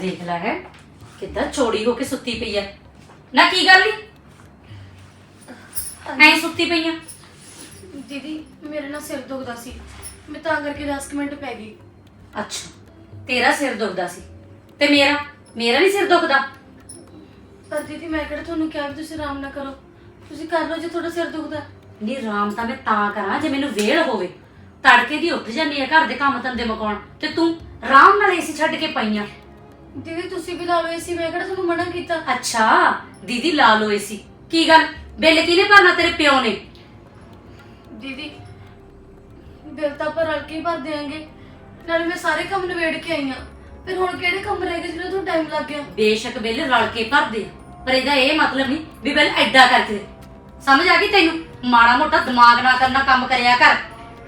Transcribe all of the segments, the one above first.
ਦੇਖ ਲੈ ਹੈ ਕਿੱਦਾਂ ਚੋੜੀ ਹੋ ਕੇ ਸੁੱਤੀ ਪਈ ਐ ਨਾ ਕੀ ਗੱਲ ਨਹੀਂ ਐ ਸੁੱਤੀ ਪਈ ਆ। ਦੀਦੀ ਮੇਰੇ ਨਾਲ ਸਿਰ ਦੁਖਦਾ ਸੀ। ਮੈਂ ਤਾਂ ਕਰਕੇ 10 ਕੁ ਮਿੰਟ ਪੈ ਗਈ। ਅੱਛਾ ਤੇਰਾ ਸਿਰ ਦੁਖਦਾ ਸੀ। ਤੇ ਮੇਰਾ? ਮੇਰਾ ਨਹੀਂ ਸਿਰ ਦੁਖਦਾ। ਪਰ ਦੀਦੀ ਮੈਂ ਕਿਹੜਾ ਤੁਹਾਨੂੰ ਕਿਹਾ ਵੀ ਤੁਸੀਂ ਆਰਾਮ ਨਾ ਕਰੋ। ਤੁਸੀਂ ਕਰ ਲਓ ਜੇ ਤੁਹਾਡਾ ਸਿਰ ਦੁਖਦਾ। ਨਹੀਂ ਆਰਾਮ ਤਾਂ ਮੈਂ ਤਾਂ ਕਰਾਂ ਜੇ ਮੈਨੂੰ ਵੇਲ ਹੋਵੇ। ਤੜਕੇ ਦੀ ਉੱਠ ਜਾਂਦੀ ਆ ਘਰ ਦੇ ਕੰਮ ਧੰਦੇ ਮੁਕਾਉਣ। ਤੇ ਤੂੰ ਆਰਾਮ ਨਾਲ ਏਸੀ ਛੱਡ ਕੇ ਪਈ ਆ। ਦੀਦੀ ਤੁਸੀਂ ਵੀ ਲਾ ਲਓ ਏਸੀ ਮੈਂ ਕਿਹੜਾ ਤੁਹਾਨੂੰ ਮਨਾ ਕੀਤਾ? ਅੱਛਾ ਦੀਦੀ ਲਾ ਲੋ ਏਸੀ ਕੀ ਗੱਲ? ਬਿੱਲ ਕਿਹਨੇ ਭਰਨਾ ਤੇਰੇ ਪਿਓ ਨੇ? ਦੀਦੀ ਬਿੱਲ ਤਾਂ ਆਪਾਂ ਰਲ ਕੇ ਹੀ ਭਰ ਦਿਆਂਗੇ। ਨਾਲੇ ਮੈਂ ਸਾਰੇ ਕੰਮ ਨਿਬੇੜ ਕੇ ਆਈ ਹਾਂ ਫਿਰ ਹੁਣ ਕਿਹੜੇ ਕੰਮ ਰਹਿ ਗਏ ਜਿਹਨਾਂ ਤੋਂ ਟਾਈਮ ਲੱਗ ਗਿਆ? ਬੇਸ਼ੱਕ ਬਿੱਲ ਰਲ ਕੇ ਭਰਦੇ ਆ, ਪਰ ਇਹਦਾ ਇਹ ਮਤਲਬ ਨਹੀਂ ਵੀ ਬਿੱਲ ਐਡਾ ਕਰਕੇ ਸਮਝ ਆ ਗਈ ਤੈਨੂੰ? ਮਾੜਾ ਮੋਟਾ ਦਿਮਾਗ ਨਾਲ ਕਰਨਾ ਕੰਮ ਕਰਿਆ ਕਰ।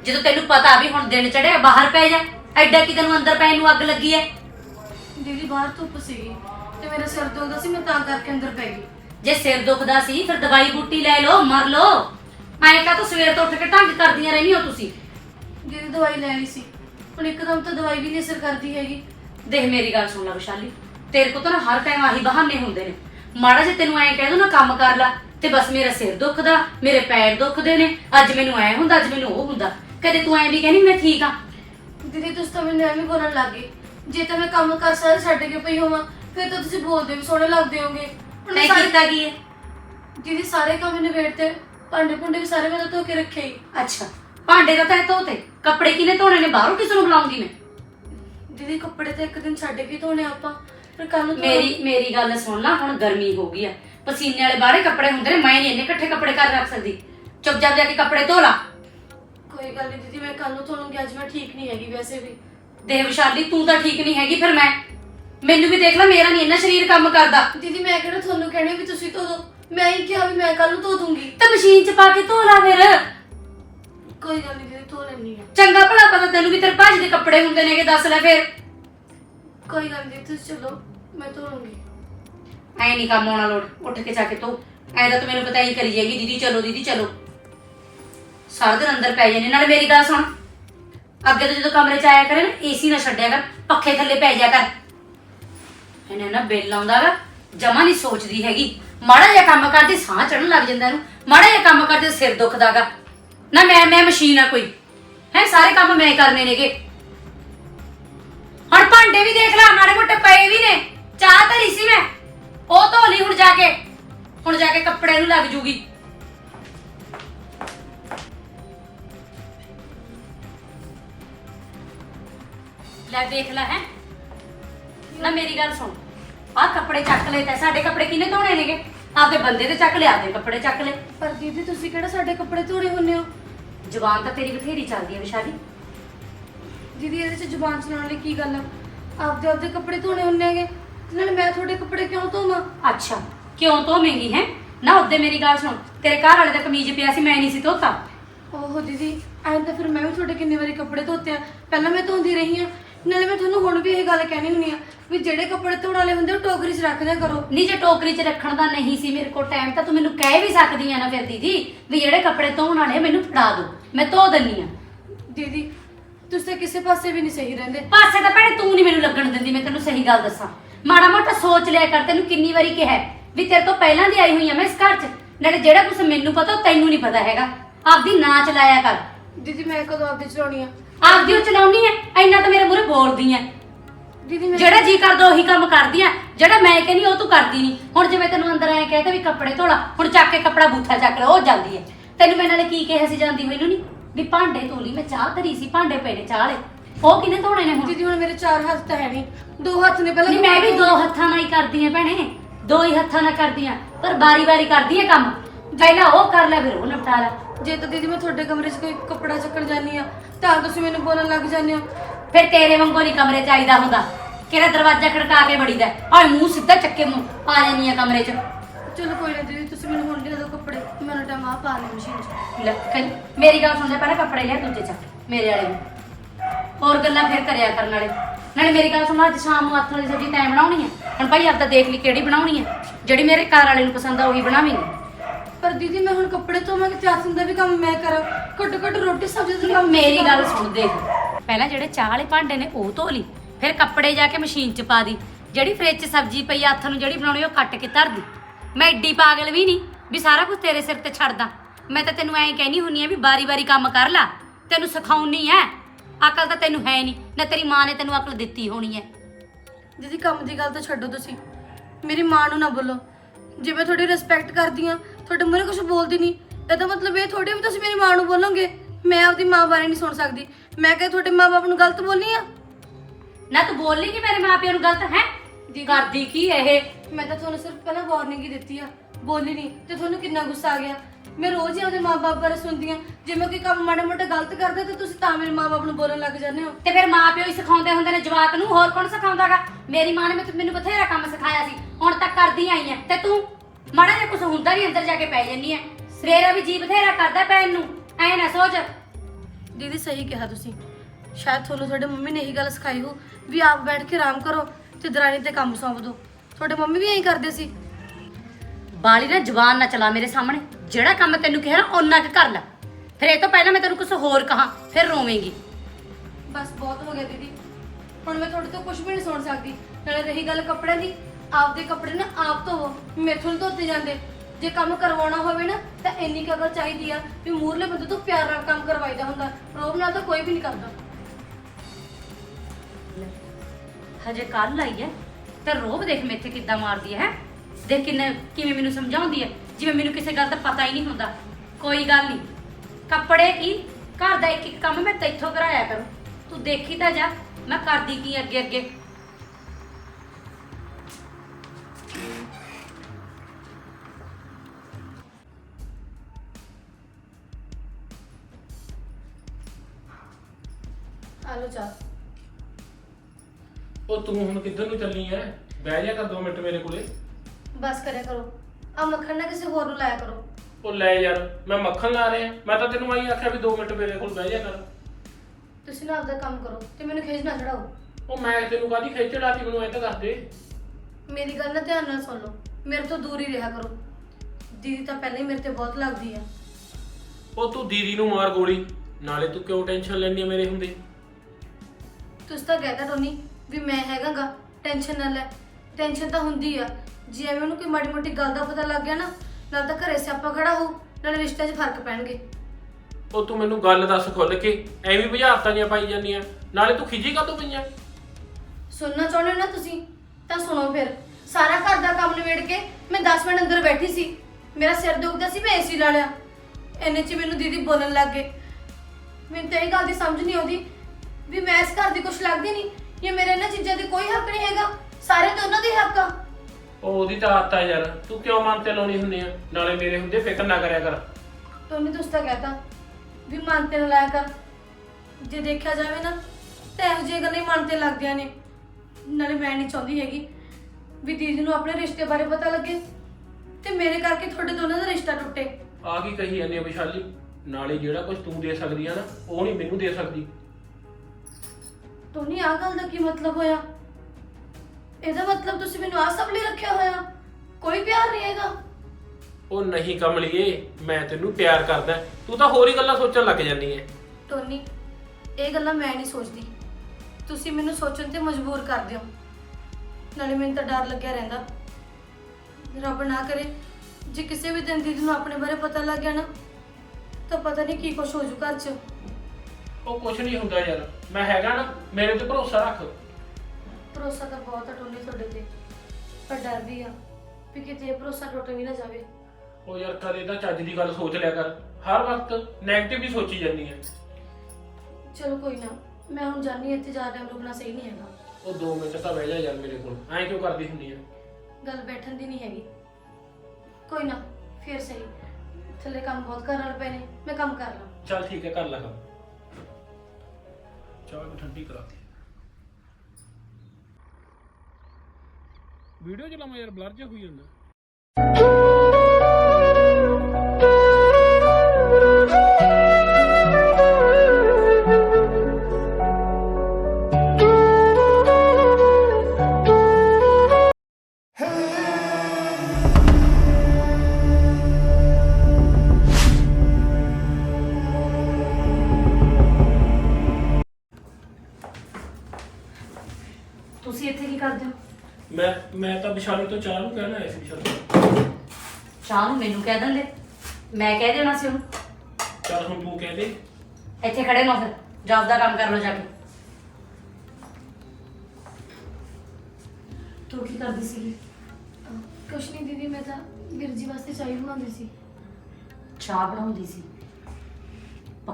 ਜਦੋਂ ਤੈਨੂੰ ਪਤਾ ਵੀ ਹੁਣ ਦਿਨ ਚੜਿਆ ਬਾਹਰ ਪੈ ਜਾ। ਐਡਾ ਕੀ ਤੈਨੂੰ ਅੰਦਰ ਪੈਣ ਨੂੰ ਅੱਗ ਲੱਗੀ ਐ? ਦੀਦੀ ਬਾਹਰ ਧੁੱਪ ਸੀਗੀ ਤੇ ਮੇਰਾ ਸਿਰ ਦੁਖਦਾ ਸੀ ਮੈਂ ਤਾਂ ਕਰਕੇ ਅੰਦਰ ਪੈ ਗਈ। ਜੇ ਸਿਰ ਦੁਖਦਾ ਸੀ ਫਿਰ ਦਵਾਈ ਬੂਟੀ ਲੈ ਲਓ ਮਰ ਲਓ। ਐਂ ਕਾ ਤੂੰ ਸਵੇਰ ਤੋਂ ਉੱਠ ਕੇ ਢੰਗ ਕਰਦੀਆਂ ਰਹਿੰਦੀ ਹੋ ਤੁਸੀਂ। ਦੀਦੀ ਦਵਾਈ ਲੈਣੀ ਸੀ। ਹੁਣ ਇੱਕਦਮ ਤਾਂ ਦਵਾਈ ਵੀ ਨਹੀਂ ਅਸਰ ਕਰਦੀ ਹੈਗੀ। ਦੇਖ ਮੇਰੀ ਗੱਲ ਸੁਣ ਲੈ ਵਿਸ਼ਾਲੀ। ਤੇਰੇ ਕੋਲ ਤਾਂ ਨਾ ਹਰ ਟਾਈਮ ਆਹੀ ਬਹਾਨੇ ਹੁੰਦੇ ਨੇ। ਮਾੜਾ ਜੇ ਤੈਨੂੰ ਐਂ ਕਹਿ ਦੋ ਨਾ ਕੰਮ ਕਰ ਲੈ ਤੇ ਬਸ ਮੇਰਾ ਸਿਰ ਦੁਖਦਾ ਮੇਰੇ ਪੈਰ ਦੁਖਦੇ ਨੇ। ਅੱਜ ਮੈਨੂੰ ਐ ਹੁੰਦਾ ਅੱਜ ਮੈਨੂੰ ਉਹ ਹੁੰਦਾ। ਕਦੇ ਤੂੰ ਐਂ ਵੀ ਕਹਿੰਦੀ ਮੈਂ ਠੀਕ ਆ ਦੀਦੀ ਤੁਸੀਂ ਤਾਂ ਮੈਨੂੰ ਐਵੇਂ ਬੋਲਣ ਲੱਗ ਗਏ। ਜੇ ਤਾਂ ਮੈਂ ਕੰਮ ਕਰ ਸਾਰੇ ਛੱਡ ਕੇ ਪਈ ਹੋਵਾਂ ਫਿਰ ਤਾਂ ਤੁਸੀਂ ਬੋਲਦੇ ਵੀ ਸੋਹਣੇ ਲੱਗਦੇ ਹੋਗੇ ਹੁਣ ਮੈਂ ਸਾਰੇ- ਕੀਤਾ ਕੀ ਹੈ? ਦੀਦੀ ਸਾਰੇ ਕੰਮ ਨਿਬੇੜਤੇ ਭਾਂਡੇ ਭੁੰਡੇ ਵੀ ਸਾਰੇ ਮੈਂ ਤਾਂ ਧੋ ਕੇ ਰੱਖੇ ਹੀ। ਅੱਛਾ ਭਾਂਡੇ ਦਾ ਤਾਂ ਧੋਤੇ ਕੱਪੜੇ ਕਿਨੇ ਧੋਣੇ ਨੇ? ਬਾਹਰੋਂ ਕਿਸ ਨੂੰ ਬੁਲਾਉਂਗੀ ਮੈਂ। ਦੀਦੀ ਕੱਪੜੇ ਤਾਂ ਇੱਕ ਦਿਨ ਛੱਡ ਕੇ ਧੋਣੇ ਆਪਾਂ ਫਿਰ ਕੱਲ ਨੂੰ ਮੇਰੀ ਮੇਰੀ ਗੱਲ ਸੁਣ ਲੈ ਹੁਣ ਗਰਮੀ ਹੋ ਗਈ ਆ। ਪਸੀਨੇ ਵਾਲੇ ਬਾਹਰੇ ਕੱਪੜੇ ਹੁੰਦੇ ਨੇ ਮੈਂ ਨਹੀਂ ਇੰਨੇ ਇਕੱਠੇ ਕੱਪੜੇ ਕਰ ਰੱਖ ਸਕਦੀ। ਚੁੱਪ ਚਾਪ ਜਾ ਕੇ ਕੱਪੜੇ ਧੋ ਲਾ। ਕੋਈ ਗੱਲ ਨਹੀਂ ਦੀਦੀ ਮੈਂ ਕੱਲ ਨੂੰ ਧੋਣਗੀ ਅੱਜ ਮੈਂ ਠੀਕ ਨਹੀਂ ਹੈਗੀ ਵੈਸੇ ਵੀ। ਦੇਖ ਵਿਸ਼ਾਲੀ ਤੂੰ ਤਾਂ ਠੀਕ ਨਹੀਂ ਹੈਗੀ ਫਿਰ ਮੈਂ ਮੈਨੂੰ ਵੀ ਦੇਖ ਲੈ ਮੇਰਾ ਨਹੀਂ ਇੰਨਾ ਸਰੀਰ ਕੰਮ ਕਰਦਾ। ਦੀਦੀ ਮੈਂ ਕਿਹੜਾ ਤੁਹਾਨੂੰ ਕਹਿਣੀ ਵੀ ਤੁਸੀਂ ਧੋ ਦੋ। ਮੈਂ ਹੀ ਕਿਹਾ ਵੀ ਮੈਂ ਕੱਲ ਨੂੰ ਧੋ ਦੂੰਗੀ। ਤਾਂ ਮਸ਼ੀਨ 'ਚ ਪਾ ਕੇ ਧੋ ਲਾ ਫਿਰ। ਕੋਈ ਗੱਲ ਨਹੀਂ ਦੀਦੀ ਧੋ ਲੈਣੀ ਆ। ਚੰਗਾ ਭਲਾ ਪਤਾ ਤੈਨੂੰ ਵੀ ਤੇਰੇ ਭਾਜੀ ਦੇ ਕੱਪੜੇ ਹੁੰਦੇ ਨੇਗੇ ਦੱਸ ਲੈ ਫਿਰ। ਕੋਈ ਗੱਲ ਨਹੀਂ ਤੁਸੀਂ ਚਲੋ ਮੈਂ ਧੋ ਲੂੰਗੀ। ਐ ਨਹੀਂ ਕੰਮ ਆਉਣਾ ਲੋੜ ਉੱਠ ਕੇ ਜਾ ਕੇ ਧੋ। ਐ ਤਾਂ ਤੂੰ ਮੈਨੂੰ ਪਤਾ ਹੀ ਕਰੀ ਜਾਏਗੀ ਦੀਦੀ ਚਲੋ ਦੀਦੀ ਚਲੋ। ਸਾਰਾ ਦਿਨ ਅੰਦਰ ਪੈ ਜਾਂਦੇ ਨਾਲੇ ਮੇਰੀ ਗੱਲ ਸੁਣ। ਅੱਗੇ ਤੋਂ ਜਦੋਂ ਕਮਰੇ 'ਚ ਆਇਆ ਕਰੇ ਨਾ ਏਸੀ ਨਾ ਛੱਡਿਆ ਕਰ, ਪੱਖੇ ਥੱਲੇ ਪੈ ਜਾ ਕਰ। ਇਹਨੇ ਨਾ ਬਿੱਲ ਆਉਂਦਾ ਗਾ ਜਮਾ ਨਹੀਂ ਸੋਚਦੀ ਹੈਗੀ। ਮਾੜਾ ਜਿਹਾ ਕੰਮ ਕਰਦੀ, ਸਾਹ ਚੜਨ ਲੱਗ ਜਾਂਦਾ ਇਹਨੂੰ। ਮਾੜਾ ਜਿਹਾ ਕੰਮ ਕਰਦੇ, ਸਿਰ ਦੁਖਦਾਗਾ ਨਾ ਮੈਂ ਮੈਂ ਮਸ਼ੀਨ ਆ ਕੋਈ। ਹੈ, ਸਾਰੇ ਕੰਮ ਮੈਂ ਕਰਨੇ ਨੇਗੇ। ਹੁਣ ਭਾਂਡੇ ਵੀ ਦੇਖ ਲੈ, ਮਾੜੇ ਮੋਟੇ ਪਏ ਵੀ ਨੇ। ਚਾਹ ਧਰੀ ਸੀ ਮੈਂ। ਉਹ ਧੋ ਲਈ ਹੁਣ ਜਾ ਕੇ। ਹੁਣ ਜਾ ਕੇ ਕੱਪੜੇ ਨੂੰ ਲੱਗ ਜੂਗੀ। ਲੈ ਦੇਖ ਲੈ ਹੈ। ਨਾ ਮੇਰੀ ਗੱਲ ਸੁਣ। ਆ ਕੱਪੜੇ ਚੱਕ ਲੈ ਤੇ। ਸਾਡੇ ਕੱਪੜੇ ਕਿਹਨੇ ਧੋਣੇ ਨੇਗੇ? ਆਪਦੇ ਬੰਦੇ ਤੇ ਚੱਕ ਲਿਆ ਆਪਦੇ ਕੱਪੜੇ ਚੱਕ ਲੈ ਪਰ ਦੀਦੀ ਤੁਸੀਂ ਕਿਹੜਾ ਸਾਡੇ ਕੱਪੜੇ ਧੋਣੇ ਹੁੰਨੇ ਹੋ? ਜ਼ੁਬਾਨ ਤਾਂ ਤੇਰੀ ਬਥੇਰੀ ਚੱਲਦੀ ਹੈ ਵਿਸ਼ਾਲੀ। ਦੀਦੀ ਇਹਦੇ ਚ ਜ਼ੁਬਾਨ ਚਲਾਉਣ ਲਈ ਕੀ ਗੱਲ ਆ? ਆਪਦੇ ਆਪਦੇ ਕੱਪੜੇ ਧੋਣੇ ਹੁੰਨੇ ਹੈਗੇ। ਨਾਲੇ ਮੈਂ ਤੁਹਾਡੇ ਕੱਪੜੇ ਕਿਉਂ ਧੋਵਾਂ? ਅੱਛਾ ਕਿਉਂ ਧੋਵੇਂਗੀ ਹੈ? ਨਾ ਉਹਦੇ ਮੇਰੀ ਗੱਲ ਸੁਣ। ਤੇਰੇ ਘਰ ਵਾਲੇ ਦਾ ਕਮੀਜ਼ ਪਿਆ ਸੀ ਮੈਂ ਨਹੀਂ ਸੀ ਧੋਤਾ। ਓਹੋ ਦੀਦੀ ਐਂ ਤਾਂ ਫਿਰ ਮੈਂ ਵੀ ਤੁਹਾਡੇ ਕਿੰਨੇ ਵਾਰੀ ਕੱਪੜੇ ਧੋਤੇ ਆ। ਪਹਿਲਾਂ ਮੈਂ ਧੋਂਦੀ ਰਹੀ ਆ ਨਾਲੇ ਮੈਂ ਤੁਹਾਨੂੰ ਹੁਣ ਵੀ ਇਹ ਗੱਲ ਕਹਿਣੀ ਹੁੰਨੀ ਆ ਵੀ ਜਿਹੜੇ ਕੱਪੜੇ ਧੋਣ ਵਾਲੇ ਹੁੰਦੇ ਉਹ ਟੋਕਰੀ 'ਚ ਰੱਖ ਦਿਆ ਕਰੋ। ਨਹੀਂ ਜੇ ਟੋਕਰੀ 'ਚ ਰੱਖਣ ਦਾ ਨਹੀਂ ਸੀ ਮੇਰੇ ਕੋਲ ਟਾਈਮ ਤਾਂ ਤੂੰ ਮੈਨੂੰ ਕਹਿ ਵੀ ਸਕਦੀ ਆ ਨਾ ਫਿਰ ਦੀਦੀ ਵੀ ਜਿਹੜੇ ਕੱਪੜੇ ਧੋਣ ਵਾਲੇ ਆ, ਮੈਨੂੰ ਫੜਾ ਦੋ ਮੈਂ ਧੋ ਦਿੰਨੀ ਆ। ਦੀਦੀ ਤੁਸੀਂ ਤਾਂ ਕਿਸੇ ਪਾਸੇ ਵੀ ਨਹੀਂ ਸਹੀ ਰਹਿੰਦੇ। ਪਾਸੇ ਤਾਂ ਭੈਣੇ ਤੂੰ ਨਹੀਂ ਮੈਨੂੰ ਲੱਗਣ ਦਿੰਦੀ ਮੈਂ ਤੈਨੂੰ ਸਹੀ ਗੱਲ ਦੱਸਾਂ। ਮਾੜਾ ਮੋਟਾ ਸੋਚ ਲਿਆ ਕਰ ਤੈਨੂੰ ਕਿੰਨੀ ਵਾਰੀ ਕਿਹਾ ਹੈ ਵੀ ਤੇਰੇ ਤੋਂ ਪਹਿਲਾਂ ਦੀ ਆਈ ਹੋਈ ਆ ਮੈਂ ਇਸ ਘਰ 'ਚ। ਨਾਲੇ ਜਿਹੜਾ ਕੁਝ ਮੈਨੂੰ ਪਤਾ ਉਹ ਤੈਨੂੰ ਨਹੀਂ ਪਤਾ ਹੈਗਾ। ਆਪਦੀ ਨਾ ਚਲਾਇਆ ਕਰ। ਦੀਦੀ ਮੈਂ ਕਦੋਂ ਆਪਦੇ ਚਲਾਉਣੀ ਆ? ਆਪਦੀ ਉਹ ਚਲਾਉਣੀ ਐ ਇੰਨਾ ਤਾਂ ਮੇਰੇ ਮੂਹਰੇ ਬੋਲਦੀ ਐ। ਦੀਦੀ ਮੈਂ ਜਿਹੜਾ ਜੀ ਕਰਦਾ ਉਹੀ ਕੰਮ ਕਰਦੀ ਆ ਜਿਹੜਾ ਮੈਂ ਕਹਿੰਦੀ ਉਹ ਤੂੰ ਕਰਦੀ ਨਹੀਂ ਹੁਣ ਜਿਵੇਂ ਤੈਨੂੰ ਅੰਦਰ ਆਏ ਕਹਿੰਦੇ ਵੀ ਕੱਪੜੇ ਧੋਲਾ ਹੁਣ ਚੱਕ ਕੇ ਕੱਪੜਾ ਬੂਥਾ ਚੱਕ ਲੈ ਉਹ ਜਾਂਦੀ ਐ। ਤੈਨੂੰ ਮੈਂ ਨਾਲੇ ਕੀ ਕਿਹਾ ਸੀ ਜਾਂਦੀ ਹੋਈ ਨੂੰ ਨਹੀਂ ਵੀ ਭਾਂਡੇ ਧੋ ਲਈ ਮੈਂ ਚਾਹ ਧਰੀ ਸੀ ਭਾਂਡੇ ਪਏ ਨੇ ਚਾਹ ਵਾਲੇ। ਉਹ ਕਿਨੇ ਧੋਣੇ ਨੇ ਹੁਣ? ਦੀਦੀ ਹੁਣ ਮੇਰੇ ਚਾਰ ਹੱਥ ਤਾਂ ਹੈ ਨਹੀਂ ਦੋ ਹੱਥ ਨੇ ਪਹਿਲਾਂ ਨਹੀਂ ਮੈਂ ਵੀ ਦੋ ਹੱਥਾਂ ਨਾਲ ਹੀ ਕਰਦੀ ਆ ਭੈਣੇ। ਦੋ ਹੀ ਹੱਥਾਂ ਨਾਲ ਕਰਦੀ ਆ ਪਰ ਬਾਰੀ-ਬਾਰੀ ਕਰਦੀ ਆ ਕੰਮ। ਪਹਿਲਾਂ ਉਹ ਕਰ ਲੈ ਫਿਰ ਉਹ ਨਿਪਟਾ ਲੈ। ਜੇ ਤਾਂ ਦੀਦੀ ਮੈਂ ਤੁਹਾਡੇ ਕਮਰੇ 'ਚ ਕੋਈ ਕੱਪੜਾ ਚੱਕਣ ਜਾਂਦੀ ਆ ਤਾਂ ਤੁਸੀਂ ਮੈਨੂੰ ਬੋਲਣ ਲੱਗ ਜਾਂਦੇ ਹੋ। ਫਿਰ ਤੇਰੇ ਵਾਂਗੂ ਨਹੀਂ ਕਮਰੇ ਚ ਆਈਦਾ ਹੁੰਦਾ। ਕਿਹੜਾ ਦਰਵਾਜ਼ਾ ਖੜਕਾ ਕੇ ਬੜੀਦਾ ਔਰ ਮੂੰਹ ਸਿੱਧਾ ਚੱਕੇ ਮੂੰਹ ਆ ਜਾਂਦੀ ਆ ਕਮਰੇ ਚ। ਚਲੋ ਕੋਈ ਨਾ ਦੀਦੀ ਤੁਸੀਂ ਮੈਨੂੰ ਹੁਣ ਲਿਆ ਦਿਓ ਕੱਪੜੇ। ਮੈਨੂੰ ਟਾਈਮ ਆ ਪਾ ਲੈ ਮਸ਼ੀਨ 'ਚ ਲੈ ਮੇਰੀ ਗੱਲ ਸੁਣਦੇ ਪਹਿਲਾਂ ਕੱਪੜੇ ਲਿਆ ਦੂਜੇ ਚੱਕ ਮੇਰੇ ਵਾਲੇ ਨੂੰ। ਹੋਰ ਗੱਲਾਂ ਫਿਰ ਕਰਿਆ ਕਰਨ ਵਾਲੇ। ਨਾਲੇ ਮੇਰੀ ਗੱਲ ਸੁਣ ਅੱਜ ਸ਼ਾਮ ਨੂੰ ਹੱਥ ਵਾਲੀ ਸਬਜ਼ੀ ਤੈਂ ਬਣਾਉਣੀ ਹੈ ਹੁਣ ਭਾਈ ਆਪਦਾ ਦੇਖ ਲਈ ਕਿਹੜੀ ਬਣਾਉਣੀ ਹੈ ਜਿਹੜੀ ਮੇਰੇ ਘਰ ਵਾਲੇ ਨੂੰ ਪਸੰਦ ਆ ਉਹੀ ਬਣਾਵੇਂਗੀ ਪਰ ਦੀਦੀ ਮੈਂ ਹੁਣ ਕੱਪੜੇ ਧੋਵਾਂਗੀ ਤੇ ਹੱਥ ਦਾ ਵੀ ਕੰਮ ਮੈਂ ਕਰਾਂ। ਘੱਟੋ ਘੱਟ ਰੋਟੀ ਸਬਜ਼ੀ ਦਾ ਕੰਮ ਮੇਰੀ ਗੱਲ ਸੁਣ ਦੇਖ। ਪਹਿਲਾਂ ਜਿਹੜੇ ਚਾਹ ਵਾਲੇ ਭਾਂਡੇ ਨੇ ਉਹ ਧੋ ਲਈ ਫਿਰ ਕੱਪੜੇ ਜਾ ਕੇ ਮਸ਼ੀਨ 'ਚ ਪਾ ਦੀ। ਜਿਹੜੀ ਫ੍ਰਿਜ 'ਚ ਸਬਜ਼ੀ ਪਈ ਆ ਹੱਥ ਨੂੰ ਜਿਹੜੀ ਬਣਾਉਣੀ ਉਹ ਕੱਟ ਕੇ ਧਰ ਦੀ। ਮੈਂ ਏਡੀ ਪਾਗਲ ਵੀ ਨਹੀਂ ਵੀ ਸਾਰਾ ਕੁਝ ਤੇਰੇ ਸਿਰ ਤੇ ਛੱਡਦਾ। ਮੈਂ ਤਾਂ ਤੈਨੂੰ ਐਂ ਕਹਿਣੀ ਹੁੰਨੀ ਆ ਵੀ ਬਾਰੀ-ਬਾਰੀ ਕੰਮ ਕਰ ਲੈ। ਤੈਨੂੰ ਸਿਖਾਉਣੀ ਐ। ਅਕਲ ਤਾਂ ਤੈਨੂੰ ਹੈ ਨਹੀਂ। ਨਾ ਤੇਰੀ ਮਾਂ ਨੇ ਤੈਨੂੰ ਅਕਲ ਦਿੱਤੀ ਹੋਣੀ ਐ। ਦੀਦੀ ਕੰਮ ਦੀ ਗੱਲ ਤਾਂ ਛੱਡੋ ਤੁਸੀਂ। ਮੇਰੀ ਮਾਂ ਨੂੰ ਨਾ ਬੋਲੋ। ਜੇ ਮੈਂ ਤੁਹਾਡੀ ਰਿਸਪੈਕਟ ਕਰਦੀ ਆ ਤੁਹਾਡੇ ਮੂਹਰੇ ਕੁਝ ਬੋਲਦੀ ਨਹੀਂ। ਇਹਦਾ ਮਤਲਬ ਇਹ ਥੋੜੀ ਵੀ ਤੁਸੀਂ ਮੇਰੀ ਮਾਂ ਨੂੰ ਬੋਲੋਗੇ। ਮੈਂ ਆਪਦੀ ਮਾਂ ਬਾਰੇ ਨਹੀਂ ਸੁਣ ਸਕਦੀ। ਮੈਂ ਕਿ ਤੁਹਾਡੇ ਮਾਂ-ਬਾਪ ਨੂੰ ਗਲਤ ਬੋਲੀ ਆ? ਨਾ ਤੂੰ ਬੋਲੀ ਕਿ ਮੇਰੇ ਮਾਪਿਆਂ ਨੂੰ ਗਲਤ ਹੈ? ਦੀਦੀ- ਕਰਦੀ ਕੀ ਇਹ? ਮੈਂ ਤਾਂ ਤੁਹਾਨੂੰ ਸਿਰਫ ਪਹਿਲਾਂ ਵਾਰਨਿੰਗ ਹੀ ਦਿੱਤੀ ਆ। ਬੋਲੀ ਨਹੀਂ ਤੇ ਤੁਹਾਨੂੰ ਕਿੰਨਾ ਗੁੱਸਾ ਆ ਗਿਆ। ਮੈਂ ਰੋਜ਼ ਹੀ ਆਪਦੇ ਮਾਂ-ਬਾਪ ਬਾਰੇ ਸੁਣਦੀ ਆ। ਜੇ ਮੈਂ ਕੋਈ ਕੰਮ ਮਾੜਾ ਮੋਟਾ ਗਲਤ ਕਰਦਾ ਤੇ ਤੁਸੀਂ ਤਾਂ ਮੇਰੇ ਮਾਂ-ਬਾਪ ਨੂੰ ਬੋਲਣ ਲੱਗ ਜਾਂਦੇ ਹੋ। ਤੇ ਫਿਰ ਮਾਪਿਓ ਹੀ ਸਿਖਾਉਂਦੇ ਹੁੰਦੇ ਨੇ ਜਵਾਕ ਨੂੰ ਹੋਰ ਕੌਣ ਸਿਖਾਉਂਦਾਗਾ? ਮੇਰੀ ਮਾਂ ਨੇ ਮੈਨੂੰ- ਮੈਨੂੰ ਬਥੇਰਾ ਕੰਮ ਸਿਖਾਇਆ ਸੀ। ਹੁਣ ਤੱਕ ਕਰਦੀ ਆਈ ਐ ਤੇ ਤੂੰ? ਮਾੜਾ ਜਿਹਾ ਕੁਝ ਹੁੰਦਾ ਨਹੀਂ ਅੰਦਰ ਜਾ ਕੇ ਪੈ ਜੰਨੀ ਐ ਮੇਰਾ ਵੀ ਜੀ ਬਥੇਰਾ ਕਰਦਾ ਪੈਣ ਨੂੰ। ਐ ਨਾ ਸੋਚ। ਦੀਦੀ ਸਹੀ ਕਿਹਾ ਤੁਸੀਂ। ਸ਼ਾਇਦ ਤੁਹਾਨੂੰ ਤੁਹਾਡੇ ਮੰਮੀ ਨੇ ਇਹੀ ਗੱਲ ਸਿਖਾਈ ਹੋ ਵੀ ਆਪ ਬੈਠ ਕੇ ਆਰਾਮ ਕਰੋ ਤੇ ਦਰਾਣੀ ਤੇ ਕੰਮ ਸੌਂਪ ਦਿਓ ਤੁਹਾਡੇ ਮੰਮੀ ਵੀ ਇਹੀ ਕਰਦੇ ਸੀ। ਬਾਲੀ ਨਾ ਜਵਾਨ ਨਾ ਚਲਾ ਮੇਰੇ ਸਾਹਮਣੇ। ਜਿਹੜਾ ਕੰਮ ਤੈਨੂੰ ਕਿਹਾ ਨਾ ਓਨਾ ਕੁ ਕਰ ਲੈ। ਫਿਰ ਇਹ ਤੋਂ ਪਹਿਲਾਂ ਮੈਂ ਤੈਨੂੰ ਕੁਝ ਹੋਰ ਕਹਾ ਫਿਰ ਰੋਵੇਂਗੀ। ਬਸ ਬਹੁਤ ਹੋ ਗਿਆ ਦੀਦੀ। ਹੁਣ ਮੈਂ ਤੁਹਾਡੇ ਤੋਂ ਕੁਝ ਵੀ ਨਹੀਂ ਸੁਣ ਸਕਦੀ। ਨਾਲੇ ਰਹੀ ਗੱਲ ਕੱਪੜਿਆਂ ਦੀ। ਆਪਦੇ ਕੱਪੜੇ ਨਾ ਆਪ ਧੋਵੋ, ਮੇਥੋਂ ਨੀ ਧੋਤੇ ਜਾਂਦੇ। ਜੇ ਕੰਮ ਕਰਵਾਉਣਾ ਹੋਵੇ ਨਾ, ਤਾਂ ਇੰਨੀ ਕੁ ਅਕਲ ਚਾਹੀਦੀ ਆ ਵੀ ਮੂਰਲੇ ਬੰਦੇ ਤੋਂ ਪਿਆਰ ਨਾਲ ਕੰਮ ਕਰਵਾਈਦਾ ਹੁੰਦਾ। ਰੋਬ ਨਾਲ ਤਾਂ ਕੋਈ ਵੀ ਨਹੀਂ ਕਰਦਾ। ਹਜੇ ਕੱਲ ਆਈ ਐ ਤੇ ਰੋਬ ਦੇਖ ਮੇਥੇ ਕਿੱਦਾਂ ਮਾਰਦੀ ਐ ਹੈਂ? ਦੇਖ ਕਿੰਨੇ, ਕਿਵੇਂ ਮੈਨੂੰ ਸਮਝਾਉਂਦੀ ਐ ਜਿਵੇਂ ਮੈਨੂੰ ਕਿਸੇ ਗੱਲ ਦਾ ਪਤਾ ਹੀ ਨਹੀਂ ਹੁੰਦਾ। ਕੋਈ ਗੱਲ ਨਹੀਂ। ਕੱਪੜੇ ਕੀ ਘਰ ਦਾ ਇੱਕ ਇੱਕ ਕੰਮ ਮੈਂ ਤੈਥੋਂ ਕਰਾਇਆ ਕਰੂੰ। ਤੂੰ ਦੇਖੀ ਤਾਂ ਜਾ, ਮੈਂ ਕਰਦੀ ਕੀ ਅੱਗੇ ਅੱਗੇ ਆਲੋ ਚਾਹ। ਉਹ ਤੂੰ ਹੁਣ ਕਿੱਧਰ ਨੂੰ ਚੱਲੀ ਐ? ਬਹਿ ਜਾ ਕਰ 2 ਮਿੰਟ ਮੇਰੇ ਕੋਲੇ। ਬਸ ਕਰਿਆ ਕਰੋ। ਆ ਮੱਖਣ ਨਾ ਕਿਸੇ ਹੋਰ ਨੂੰ ਲਾਇਆ ਕਰੋ। ਉਹ ਲੈ ਯਾਰ ਮੈਂ ਮੱਖਣ ਲਾ ਰਿਹਾ। ਮੈਂ ਤਾਂ ਤੈਨੂੰ ਆਈ ਆਖਿਆ ਵੀ 2 ਮਿੰਟ ਮੇਰੇ ਕੋਲ ਬਹਿ ਜਾ ਕਰ। ਤੁਸੀਂ ਨਾ ਆਪਦਾ ਕੰਮ ਕਰੋ ਤੇ ਮੈਨੂੰ ਖੇਜ ਨਾ ਚੜਾਓ। ਉਹ ਮੈਂ ਤੈਨੂੰ ਕਾਦੀ ਖਿੱਚ ਲਾਤੀ ਮੈਨੂੰ ਐ ਤਾਂ ਦੱਸ ਦੇ। ਮੇਰੀ ਗੱਲ ਨਾ ਧਿਆਨ ਨਾਲ ਸੁਣ ਲਓ। ਮੇਰੇ ਤੋਂ ਦੂਰ ਹੀ ਰਿਹਾ ਕਰੋ। ਦੀਦੀ ਤਾਂ ਪਹਿਲਾਂ ਹੀ ਮੇਰੇ ਤੇ ਬਹੁਤ ਲੱਗਦੀ ਆ। ਉਹ ਤੂੰ ਦੀਦੀ ਨੂੰ ਮਾਰ ਗੋਲੀ। ਨਾਲੇ ਤੂੰ ਕਿਉਂ ਟੈਨਸ਼ਨ ਲੈਣੀ ਮੇਰੇ ਹੁੰਦੇ? ਤੁਸੀਂ ਤਾਂ ਕਹਿਤਾ ਟੋਨੀ ਵੀ ਮੈਂ ਹੈਗਾਗਾ ਟੈਨਸ਼ਨ ਨਾ ਲੈ। ਟੈਨਸ਼ਨ ਤਾਂ ਹੁੰਦੀ ਆ। ਜੇ ਐਵੇਂ ਉਹਨੂੰ ਕੋਈ ਮਾੜੀ ਮੋਟੀ ਗੱਲ ਦਾ ਪਤਾ ਲੱਗ ਗਿਆ ਨਾ ਨਾਲ ਤਾਂ ਘਰੇ ਸਿਆਪਾ ਖੜਾ ਹੋ ਨਾਲੇ ਰਿਸ਼ਤਿਆਂ 'ਚ ਫ਼ਰਕ ਪੈਣਗੇ। ਉਹ ਤੂੰ ਮੈਨੂੰ ਗੱਲ ਦੱਸ ਖੁੱਲ ਕੇ ਐਵੇਂ ਬੁਝਾਰਤਾਂ ਜੀਆਂ ਪਾਈ ਜਾਂਦੀਆਂ। ਨਾਲੇ ਤੂੰ ਖਿਜੀ ਕਾਤੋਂ ਪਈਆਂ ਸੁਣਨਾ ਚਾਹੁੰਦੇ ਹੋ ਨਾ ਤੁਸੀਂ ਤਾਂ ਸੁਣੋ ਫਿਰ। ਸਾਰਾ ਘਰ ਦਾ ਕੰਮ ਨਿਬੇੜ ਕੇ ਮੈਂ 10 ਮਿੰਟ ਅੰਦਰ ਬੈਠੀ ਸੀ। ਮੇਰਾ ਸਿਰ ਦੁਖਦਾ ਸੀ ਮੈਂ ਏਸੀ ਲਾ ਲਿਆ। ਇੰਨੇ 'ਚ ਮੈਨੂੰ ਦੀਦੀ ਬੋਲਣ ਲੱਗ ਗਏ। ਮੈਨੂੰ ਤਾਂ ਇਹ ਗੱਲ ਦੀ ਸਮਝ ਨਹੀਂ ਆਉਂਦੀ ਵੀ ਮੈਂ ਇਸ ਘਰ ਦੀ ਕੁਛ ਲੱਗਦੀ ਨਹੀਂ ਜਾਂ ਮੇਰੇ ਇਹਨਾਂ ਚੀਜ਼ਾਂ ਦੀ ਕੋਈ ਹੱਕ ਨਹੀਂ ਹੈਗਾ ਸਾਰੇ ਤਾਂ ਉਹਨਾਂ ਦੇ ਹੱਕ ਆ। ਉਹ ਉਹਦੀ ਤਾਂ ਆਦਤ ਆ ਯਾਰ ਤੂੰ ਕਿਉਂ ਮਨ ਤੇ ਲਾਉਣੀ ਹੁੰਦੀ ਆ? ਨਾਲੇ ਮੇਰੇ ਹੁੰਦੇ ਫਿਕਰ ਨਾ ਕਰਿਆ ਕਰ। ਟੋਨੀ ਤੁਸੀਂ ਤਾਂ ਕਹਤਾ ਵੀ ਮਨ ਤੇ ਨਾ ਲਾਇਆ ਕਰ। ਜੇ ਦੇਖਿਆ ਜਾਵੇ ਨਾ ਤਾਂ ਇਹੋ ਜਿਹੀਆਂ ਗੱਲਾਂ ਹੀ ਮਨ ਤੇ ਲੱਗਦੀਆਂ ਨੇ। ਨਾਲੇ ਮੈਂ ਨਹੀਂ ਚਾਹੁੰਦੀ ਹੈਗੀ ਵੀ ਦੀਦੀ ਨੂੰ ਆਪਣੇ ਰਿਸ਼ਤੇ ਬਾਰੇ ਪਤਾ ਲੱਗੇ ਤੇ ਮੇਰੇ ਕਰਕੇ ਤੁਹਾਡੇ ਦੋਨਾਂ ਦਾ ਰਿਸ਼ਤਾ ਟੁੱਟੇ। ਆ ਕੀ ਕਹੀ ਜਾਂਦੀ ਆ ਵਿਸ਼ਾਲੀ? ਨਾਲੇ ਜਿਹੜਾ ਕੁਝ ਤੂੰ ਦੇ ਸਕਦੀ ਆ ਨਾ ਉਹ ਨਹੀਂ ਮੈਨੂੰ ਦੇ ਸਕਦੀ। ਟੋਨੀ ਆਹ ਗੱਲ ਦਾ ਕੀ ਮਤਲਬ ਹੋਇਆ? ਇਹਦਾ ਮਤਲਬ ਤੁਸੀਂ ਮੈਨੂੰ ਆਹ ਸਭ ਲਈ ਰੱਖਿਆ ਹੋਇਆ? ਕੋਈ ਪਿਆਰ ਨਹੀਂ ਹੈਗਾ। ਉਹ ਨਹੀਂ ਕਮਲੀਏ ਮੈਂ ਤੈਨੂੰ ਪਿਆਰ ਕਰਦਾ ਤੂੰ ਤਾਂ ਹੋਰ ਹੀ ਗੱਲਾਂ ਸੋਚਣ ਲੱਗ ਜਾਂਦੀ ਐ ਟੋਨੀ ਇਹ ਗੱਲਾਂ ਮੈਂ ਨਹੀਂ ਸੋਚਦੀ। ਤੁਸੀਂ ਮੈਨੂੰ ਸੋਚਣ ਤੇ ਮਜਬੂਰ ਕਰ ਦਿਓ। ਨਾਲੇ ਮੈਨੂੰ ਤਾਂ ਡਰ ਲੱਗਿਆ ਰਹਿੰਦਾ। ਰੱਬ ਨਾ ਕਰੇ ਜੇ ਕਿਸੇ ਵੀ ਦਿਨ ਦੀਦੀ ਨੂੰ ਆਪਣੇ ਬਾਰੇ ਪਤਾ ਲੱਗ ਗਿਆ ਨਾ ਤਾਂ ਪਤਾ ਨਹੀਂ ਕੀ ਕੁਛ ਹੋ ਜੂ ਘਰ 'ਚ। ਉਹ ਕੁਝ ਨਹੀਂ ਹੁੰਦਾ ਯਾਰ। ਮੈਂ ਹੈਗਾ ਨਾ ਮੇਰੇ ਤੇ ਭਰੋਸਾ ਰੱਖ। ਭਰੋਸਾ ਤਾਂ ਬਹੁਤ ਆ ਟੋਨੀ ਤੁਹਾਡੇ ਤੇ। ਪਰ ਡਰ ਵੀ ਆ ਵੀ ਕਿਤੇ ਇਹ ਭਰੋਸਾ ਟੁੱਟ ਵੀ ਨਾ ਜਾਵੇ। ਉਹ ਯਾਰ ਕਦੇ ਤਾਂ ਚੱਜ ਦੀ ਗੱਲ ਸੋਚ ਲਿਆ ਕਰ। ਹਰ ਵਕਤ ਨੈਗੇਟਿਵ ਹੀ ਸੋਚੀ ਜਾਂਦੀ ਐ ਚਲੋ ਕੋਈ ਨਾ ਮੈਂ ਹੁਣ ਜਾਣੀ ਇੱਥੇ ਜਾ ਟਾਈਮ ਰੁਕਣਾ ਸਹੀ ਨਹੀਂ ਹੈਗਾ। ਉਹ 2 ਮਿੰਟ ਤਾਂ ਬਹਿ ਜਾ ਯਾਰ ਮੇਰੇ ਕੋਲ ਐਂ ਕਿਉਂ ਕਰਦੀ ਹੁੰਦੀ ਐ ਗੱਲ ਬੈਠਣ ਦੀ ਨਹੀਂ ਹੈਗੀ। ਕੋਈ ਨਾ ਫੇਰ ਸਹੀ। ਥੱਲੇ ਕੰਮ ਬਹੁਤ ਕਰਨ ਵਾਲੇ ਪਏ ਨੇ ਮੈਂ ਕੰਮ ਕਰ ਲਾਂ। ਚੱਲ ਠੀਕ ਹੈ ਕਰ ਲਾ ਕੰਮ। ਚਾਹ ਵੀ ਠੰਡੀ ਕਰਾ ਵੀਡੀਓ ਚਲਾਵਾਂ ਯਾਰ ਬਲਰ ਜਿਹਾ ਹੋਈ ਜਾਂਦਾ।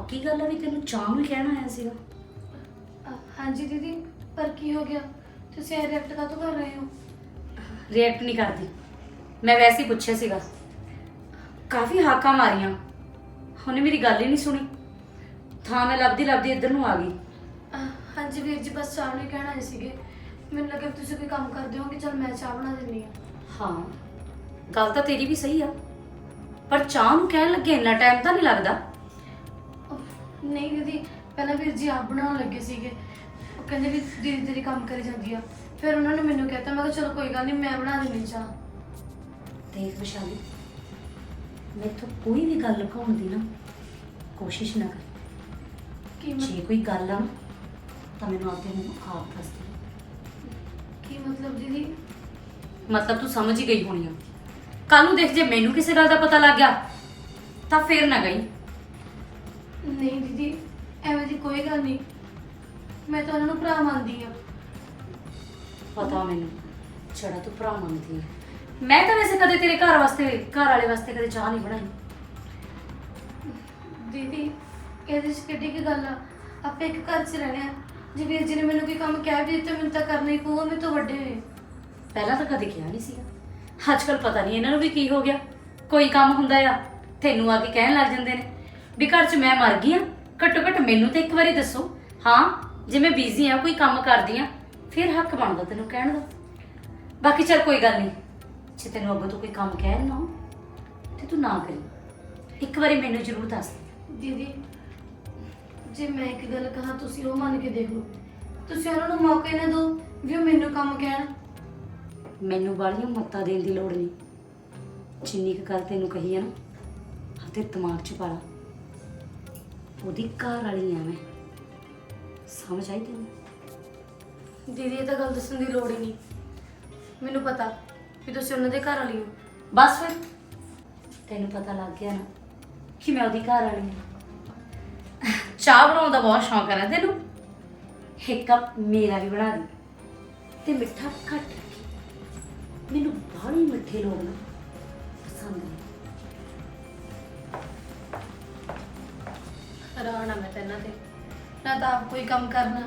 ਪੱਕੀ ਗੱਲ ਹੈ ਵੀ ਤੈਨੂੰ ਚਾਹ ਨੂੰ ਹੀ ਕਹਿਣਾ ਆਇਆ ਸੀਗਾ? ਹਾਂਜੀ ਦੀਦੀ ਪਰ ਕੀ ਹੋ ਗਿਆ? ਤੁਸੀਂ ਇਹ ਰਿਐਕਟ ਕਾਹਤੋਂ ਕਰ ਰਹੇ ਹੋ? ਰਿਐਕਟ ਨਹੀਂ ਕਰਦੀ। ਮੈਂ ਵੈਸੇ ਹੀ ਪੁੱਛਿਆ ਸੀਗਾ। ਕਾਫੀ ਹਾਕਾਂ ਮਾਰੀਆਂ। ਉਹਨੇ ਮੇਰੀ ਗੱਲ ਹੀ ਨਹੀਂ ਸੁਣੀ। ਥਾਂ ਮੈਂ ਲੱਭਦੀ ਲੱਭਦੀ ਇੱਧਰ ਨੂੰ ਆ ਗਈ। ਹਾਂਜੀ ਵੀਰ ਜੀ ਬਸ ਚਾਹ ਨੂੰ ਹੀ ਕਹਿਣ ਆਏ ਸੀਗੇ। ਮੈਨੂੰ ਲੱਗਿਆ ਵੀ ਤੁਸੀਂ ਕੋਈ ਕੰਮ ਕਰਦੇ ਹੋਗੇ ਚਲ ਮੈਂ ਚਾਹ ਬਣਾ ਦਿੰਨੀ ਆ ਹਾਂ। ਗੱਲ ਤਾਂ ਤੇਰੀ ਵੀ ਸਹੀ ਆ। ਪਰ ਚਾਹ ਨੂੰ ਕਹਿਣ ਲੱਗੇ ਇੰਨਾ ਟਾਈਮ ਤਾਂ ਨਹੀਂ ਲੱਗਦਾ। ਨਹੀਂ ਦੀਦੀ ਪਹਿਲਾਂ ਵੀਰ ਜੀ ਆਪ ਬਣਾਉਣ ਲੱਗੇ ਸੀਗੇ। ਉਹ ਕਹਿੰਦੇ ਵੀ ਦੀਦੀ ਤੇਰੀ ਕੰਮ ਕਰੀ ਜਾਂਦੀ ਆ। ਫਿਰ ਉਹਨਾਂ ਨੇ ਮੈਨੂੰ ਕਹਿਤਾ ਮੈਂ ਕਿਹਾ ਚਲੋ ਕੋਈ ਗੱਲ ਨਹੀਂ ਮੈਂ ਬਣਾ ਦਿੰਨੀ ਚਾਹ। ਦੇਖ ਵਿਸ਼ਾਲੀ ਮੈਥੋਂ ਕੋਈ ਵੀ ਗੱਲ ਲੁਕਾਉਣ ਦੀ ਨਾ ਕੋਸ਼ਿਸ਼ ਨਾ ਕਰ। ਕੀ ਮਤ- ਜੇ ਕੋਈ ਗੱਲ ਆ ਤਾਂ ਮੈਨੂੰ ਆਪਦੇ ਨੂੰ ਆਪ ਦੱਸ ਦੇ। ਕੀ ਮਤਲਬ ਦੀਦੀ? ਮਤਲਬ ਤੂੰ ਸਮਝ ਹੀ ਗਈ ਹੋਣੀ ਆ। ਕੱਲ ਨੂੰ ਦੇਖ ਜੇ ਮੈਨੂੰ ਕਿਸੇ ਗੱਲ ਦਾ ਪਤਾ ਲੱਗ ਗਿਆ ਤਾਂ ਫੇਰ ਨਾ ਗਈ। ਨਹੀਂ ਦੀਦੀ ਐਵੇਂ ਦੀ ਕੋਈ ਗੱਲ ਨਹੀਂ। ਮੈਂ ਤਾਂ ਉਹਨਾਂ ਨੂੰ ਭਰਾ ਮੰਨਦੀ ਆ ਪਤਾ ਮੈਨੂੰ ਜਿਹੜਾ ਤੂੰ ਭਰਾ ਮੰਨਦੀ ਹੈ। ਮੈਂ ਤਾਂ ਵੈਸੇ ਕਦੇ ਤੇਰੇ ਘਰ ਵਾਸਤੇ ਘਰ ਵਾਲੇ ਵਾਸਤੇ ਕਦੇ ਚਾਹ ਨਹੀਂ ਬਣਾਈ। ਦੀਦੀ ਇਹਦੇ ਚ ਕਿੱਡੀ ਕੀ ਗੱਲ ਆ। ਆਪਾਂ ਇੱਕ ਘਰ 'ਚ ਰਹਿਣਾ ਆ। ਜੇ ਵੀਰ ਜੀ ਨੇ ਮੈਨੂੰ ਕੋਈ ਕੰਮ ਕਹਿ ਵੀ ਦਿੱਤਾ ਮੈਨੂੰ ਤਾਂ ਕਰਨਾ ਹੀ ਪਊਗਾ ਮੇਰੇ ਤੋਂ ਵੱਡੇ ਨੇ ਪਹਿਲਾਂ ਤਾਂ ਕਦੇ ਕਿਹਾ ਨਹੀਂ ਸੀਗਾ। ਅੱਜ ਕੱਲ ਪਤਾ ਨਹੀਂ ਇਹਨਾਂ ਨੂੰ ਵੀ ਕੀ ਹੋ ਗਿਆ। ਕੋਈ ਕੰਮ ਹੁੰਦਾ ਆ ਤੈਨੂੰ ਆ ਕੇ ਕਹਿਣ ਲੱਗ ਜਾਂਦੇ ਨੇ। ਵੀ ਘਰ 'ਚ ਮੈਂ ਮਰ ਗਈ ਆ। ਘੱਟੋ ਘੱਟ ਮੈਨੂੰ ਤੇ ਇੱਕ ਵਾਰੀ ਦੱਸੋ। ਹਾਂ ਜੇ ਮੈਂ ਬਿਜ਼ੀ ਆ ਕੋਈ ਕੰਮ ਕਰਦੀ ਆ ਫਿਰ ਹੱਕ ਬਣਦਾ ਤੈਨੂੰ ਕਹਿਣ ਦਾ। ਬਾਕੀ ਚੱਲ ਕੋਈ ਗੱਲ ਨਹੀਂ ਜੇ ਤੈਨੂੰ ਅੱਗੋਂ ਤੋਂ ਕੋਈ ਕੰਮ ਕਹਿ ਨਾ ਤੇ ਤੂੰ ਨਾ ਕਰੀ। ਇੱਕ ਵਾਰੀ ਮੈਨੂੰ ਜ਼ਰੂਰ ਦੱਸ। ਦੀਦੀ ਜੇ ਮੈਂ ਇੱਕ ਗੱਲ ਕਹਾਂ ਤੁਸੀਂ ਉਹ ਮੰਨ ਕੇ ਦੇਖ ਲਓ। ਤੁਸੀਂ ਉਹਨਾਂ ਨੂੰ ਮੌਕਾ ਨਾ ਦਿਓ ਵੀ ਉਹ ਮੈਨੂੰ ਕੰਮ ਕਹਿਣ। ਮੈਨੂੰ ਬਾਲੀਆਂ ਮੱਤਾਂ ਦੇਣ ਦੀ ਲੋੜ ਨਹੀਂ ਜਿੰਨੀ ਕੁ ਗੱਲ ਤੈਨੂੰ ਕਹੀ ਆ ਨਾ ਤੇਰੇ ਦਿਮਾਗ 'ਚ ਪਾ ਲਾ। ਉਹਦੀ ਘਰ ਵਾਲੀ ਆ ਮੈਂ। ਸਮਝ ਆਈ ਤੈਨੂੰ? ਦੀਦੀ ਇਹ ਤਾਂ ਗੱਲ ਦੱਸਣ ਦੀ ਲੋੜ ਹੀ ਨਹੀਂ। ਮੈਨੂੰ ਪਤਾ ਵੀ ਤੁਸੀਂ ਉਹਨਾਂ ਦੇ ਘਰ ਵਾਲੀ ਹੋ। ਬਸ ਫਿਰ। ਤੈਨੂੰ ਪਤਾ ਲੱਗ ਗਿਆ ਨਾ ਕਿ ਮੈਂ ਉਹਦੀ ਘਰ ਵਾਲੀ ਆ। ਚਾਹ ਬਣਾਉਣ ਦਾ ਬਹੁਤ ਸ਼ੌਂਕ ਹੈ ਨਾ ਤੈਨੂੰ। ਇੱਕ ਕੱਪ ਮੇਰਾ ਵੀ ਬਣਾ ਦੇ ਤੇ ਮਿੱਠਾ ਘੱਟ ਮੈਨੂੰ ਬਾਹਲੀ ਮਿੱਠੇ ਲੋਕ ਨਾ ਪਸੰਦ ਨਹੀਂ ਆ ਮੈਂ ਤਾਂ ਇਹਨਾਂ ਤੇ। ਨਾ ਤਾਂ ਆਪ ਕੋਈ ਕੰਮ ਕਰਨਾ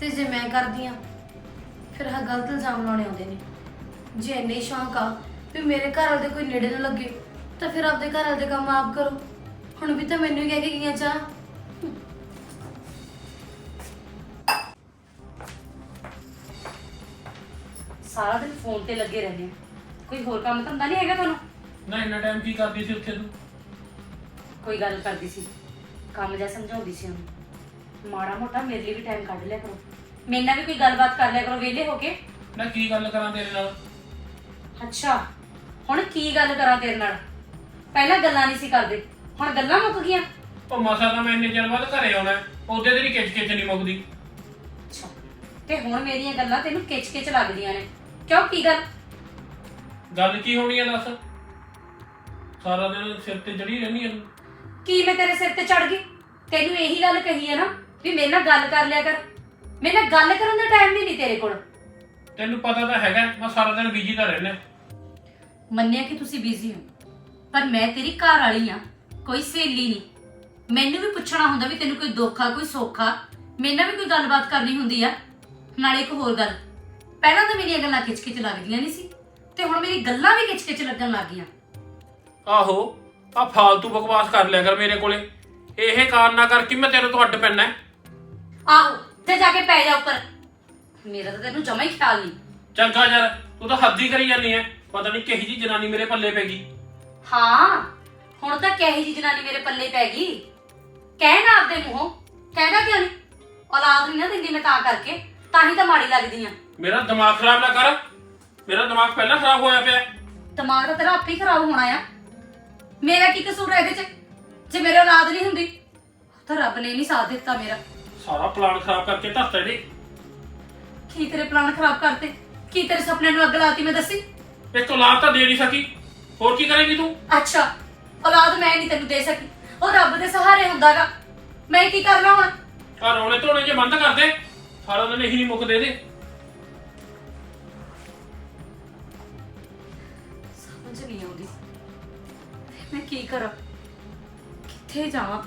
ਤੇ ਜੇ ਮੈਂ ਕਰਦੀ ਆ ਫਿਰ ਆਹ ਗਲਤ ਇਲਜ਼ਾਮ ਲਾਉਣੇ ਆਉਂਦੇ ਨੇ। ਜੇ ਇੰਨੇ ਹੀ ਸ਼ੌਂਕ ਆ ਵੀ ਮੇਰੇ ਘਰ ਵਾਲੇ ਦੇ ਕੋਈ ਨੇੜੇ ਨਾ ਲੱਗੇ ਤਾਂ ਫਿਰ ਆਪਦੇ ਘਰ ਵਾਲੇ ਦੇ ਕੰਮ ਆਪ ਕਰੋ। ਹੁਣ ਵੀ ਤਾਂ ਮੈਨੂੰ ਹੀ ਕਹਿ ਕੇ ਗਈਆਂ ਚਾਹ। ਸਾਰਾ ਦਿਨ ਫੋਨ ਤੇ ਲੱਗੇ ਰਹਿੰਦੇ ਆ। ਕੋਈ ਹੋਰ ਕੰਮ ਧੰਦਾ ਨਹੀਂ ਹੈਗਾ ਤੁਹਾਨੂੰ? ਨਾ ਇੰਨਾ ਟਾਈਮ ਕੀ ਕਰਦੀ ਸੀ ਉੱਥੇ ਤੂੰ? ਕੋਈ ਗੱਲ ਕਰਦੀ ਸੀ। ਕੰਮ ਜਿਹਾ ਸਮਝਾਉਂਦੀ ਸੀ ਉਹਨੂੰ। ਮਾੜਾ ਮੋਟਾ ਮੇਰੇ ਲਈ ਵੀ ਟਾਈਮ ਕੱਢ ਲਿਆ ਕਰੋ। ਮੇਰੇ ਨਾਲ ਵੀ ਕੋਈ ਗੱਲਬਾਤ ਕਰ ਲਿਆ ਕਰੋ ਵਿਹਲੇ ਹੋ ਕੇ। ਨਾ ਕੀ ਗੱਲ ਕਰਾਂ ਤੇਰੇ ਨਾਲ? ਅੱਛਾ ਹੁਣ ਕੀ ਗੱਲ ਕਰਾਂ ਤੇਰੇ ਨਾਲ? ਪਹਿਲਾਂ ਗੱਲਾਂ ਨਹੀਂ ਸੀ ਕਰਦੇ ਹੁਣ ਗੱਲਾਂ ਮੁੱਕ ਗਈਆਂ। ਉਹ ਮਸਾ ਤਾਂ ਮੈਂ ਇੰਨੇ ਚਿਰ ਬਾਅਦ ਘਰੇ ਆਉਣਾ। ਉਹਦੇ ਤੇਰੀ ਕਿਚ ਕਿਚ ਨਹੀਂ ਮੁੱਕਦੀ। ਅੱਛਾ ਤੇ ਹੁਣ ਮੇਰੀਆਂ ਗੱਲਾਂ ਤੈਨੂੰ ਕਿਚ-ਕਿਚ ਲੱਗਦੀਆਂ ਨੇ। ਕਿਉਂ ਕੀ ਗੱਲ? ਗੱਲ ਕੀ ਹੋਣੀ ਹੈ ਦੱਸ? ਸਾਰਾ ਦਿਨ ਸਿਰ ਤੇ ਜੜੀ ਰਹਿਣੀ ਹੈ ਕੀ ਮੈਂ ਤੇਰੇ ਸਿਰ ਤੇ ਚੜ ਗਈ? ਤੈਨੂੰ ਇਹੀ ਗੱਲ ਕਹੀ ਹੈ ਨਾ ਵੀ ਮੇਰੇ ਨਾਲ ਗੱਲ ਕਰ ਲਿਆ ਕਰ। ਮੇਰੇ ਨਾਲ ਗੱਲ ਕਰਨ ਦਾ ਟਾਈਮ ਵੀ ਨਹੀਂ ਤੇਰੇ ਕੋਲ। ਤੈਨੂੰ ਪਤਾ ਤਾਂ ਹੈਗਾ ਮੈਂ ਸਾਰਾ ਦਿਨ ਬਿਜ਼ੀ ਤਾਂ ਰਹਿਣਾ ਮੰਨਿਆ ਕਿ ਤੁਸੀਂ ਬਿਜ਼ੀ ਹੋ ਪਰ ਮੈਂ ਤੇਰੀ ਘਰ ਵਾਲੀ ਆ ਕੋਈ ਸਹੇਲੀ ਨਹੀਂ। ਮੈਨੂੰ ਵੀ ਪੁੱਛਣਾ ਹੁੰਦਾ ਵੀ ਤੈਨੂੰ ਕੋਈ ਦੁੱਖ ਆ ਕੋਈ ਸੁੱਖ ਆ। ਮੇਰੇ ਨਾਲ ਵੀ ਕੋਈ ਗੱਲਬਾਤ ਕਰਨੀ ਹੁੰਦੀ ਆ। ਨਾਲੇ ਇੱਕ ਹੋਰ ਗੱਲ ਪਹਿਲਾਂ ਤਾਂ ਮੇਰੀਆਂ ਗੱਲਾਂ ਖਿੱਚ-ਖਿੱਚ ਲੱਗਦੀਆਂ ਨਹੀਂ ਸੀ ਤੇ ਹੁਣ ਮੇਰੀ ਗੱਲਾਂ ਵੀ ਖਿੱਚ-ਖਿੱਚ ਲੱਗਣ ਲੱਗ ਗਈਆਂ। ਆਹੋ ਆ ਫਾਲਤੂ ਬਕਵਾਸ ਕਰ ਲਿਆ ਕਰ ਮੇਰੇ ਕੋਲੇ। ਇਹ ਕਾਰਨ ਨਾ ਕਰ ਕਿ ਮੈਂ ਤੇਰੇ ਤੋਂ ਅੱਡ ਪੈਣਾ। ਆਹੋ ਤੇ ਜਾ ਕੇ ਪੈ ਜਾ ਉੱਪਰ। ਮੇਰਾ ਤਾਂ ਤੈਨੂੰ ਜਮਾ ਹੀ ਖਿਆਲ ਨਹੀਂ। ਚੰਗਾ ਯਾਰ ਤੂੰ ਤਾਂ ਹੱਦ ਹੀ ਕਰੀ ਜਾਂਦੀ ਐ ਪਤਾ ਨਹੀਂ ਕਿਹੀ ਜੀ ਜਨਾਨੀ ਮੇਰੇ ਪੱਲੇ ਪੈ ਗਈ। ਹਾਂ ਹੁਣ ਤਾਂ ਕਹੀ ਜੀ ਜਨਾਨੀ ਮੇਰੇ ਪੱਲੇ ਪੈ ਗਈ। ਕਹਿ ਨਾ ਆਪਦੇ ਮੂੰਹੋਂ ਕਹਿਣਾ ਕਿਉਂ ਨਹੀਂ? ਔਲਾਦ ਨਹੀਂ ਨਾ ਦਿੰਦੀ ਮੈਂ ਤਾਂ ਕਰਕੇ ਤਾਂ ਹੀ ਤਾਂ ਮਾੜੀ ਲੱਗਦੀ ਆ। ਮੇਰਾ ਦਿਮਾਗ ਖਰਾਬ ਨਾ ਕਰ। ਮੇਰਾ ਦਿਮਾਗ ਪਹਿਲਾਂ ਖਰਾਬ ਹੋਇਆ ਪਿਆ। ਦਿਮਾਗ ਤਾਂ ਤੇਰਾ ਆਪੇ ਹੀ ਖਰਾਬ ਹੋਣਾ ਆ। ਮੇਰਾ ਕੀ ਕਸੂਰ ਹੈ ਇਹਦੇ ਚ? ਜੇ ਮੇਰੇ ਔਲਾਦ ਨਹੀਂ ਹੁੰਦੀ ਤਾਂ ਰੱਬ ਨੇ ਨਹੀਂ ਸਾਥ ਦਿੱਤਾ ਮੇਰਾ। ਸਾਰਾ ਪਲਾਨ ਖਰਾਬ ਕਰਕੇ ਧਰਤਾ ਇਹਦੇ ਕੀ ਤੇਰੇ ਪਲਾਨ ਖਰਾਬ ਕਰਤੇ? ਕੀ ਤੇਰੇ ਸੁਪਨੇ ਨੂੰ ਅੱਗ ਲਾਤੀ ਮੈਂ ਦੱਸੀ? ਇੱਕ ਔਲਾਦ ਤਾਂ ਦੇ ਨਹੀਂ ਸਕੀ। ਹੋਰ ਕੀ ਕਰੇਂਗੀ ਤੂੰ? ਅੱਛਾ ਔਲਾਦ ਮੈਂ ਨਹੀਂ ਤੈਨੂੰ ਦੇ ਸਕੀ। ਉਹ ਰੱਬ ਦੇ ਸਹਾਰੇ ਹੁੰਦਾਗਾ। ਮੈਂ ਕੀ ਕਰਨਾ ਹੁਣ? ਆ ਰੋਣੇ ਧੋਣੇ ਜੇ ਬੰਦ ਕਰ ਦੇ। ਸਾਰਾ ਦਿਨ ਇਹੀ ਨਹੀਂ ਮੁੱਕਦੇ ਦੇ ਮੈਂ ਕੀ ਕਰਾਂ? ਕਿੱਥੇ ਜਾਵਾਂ?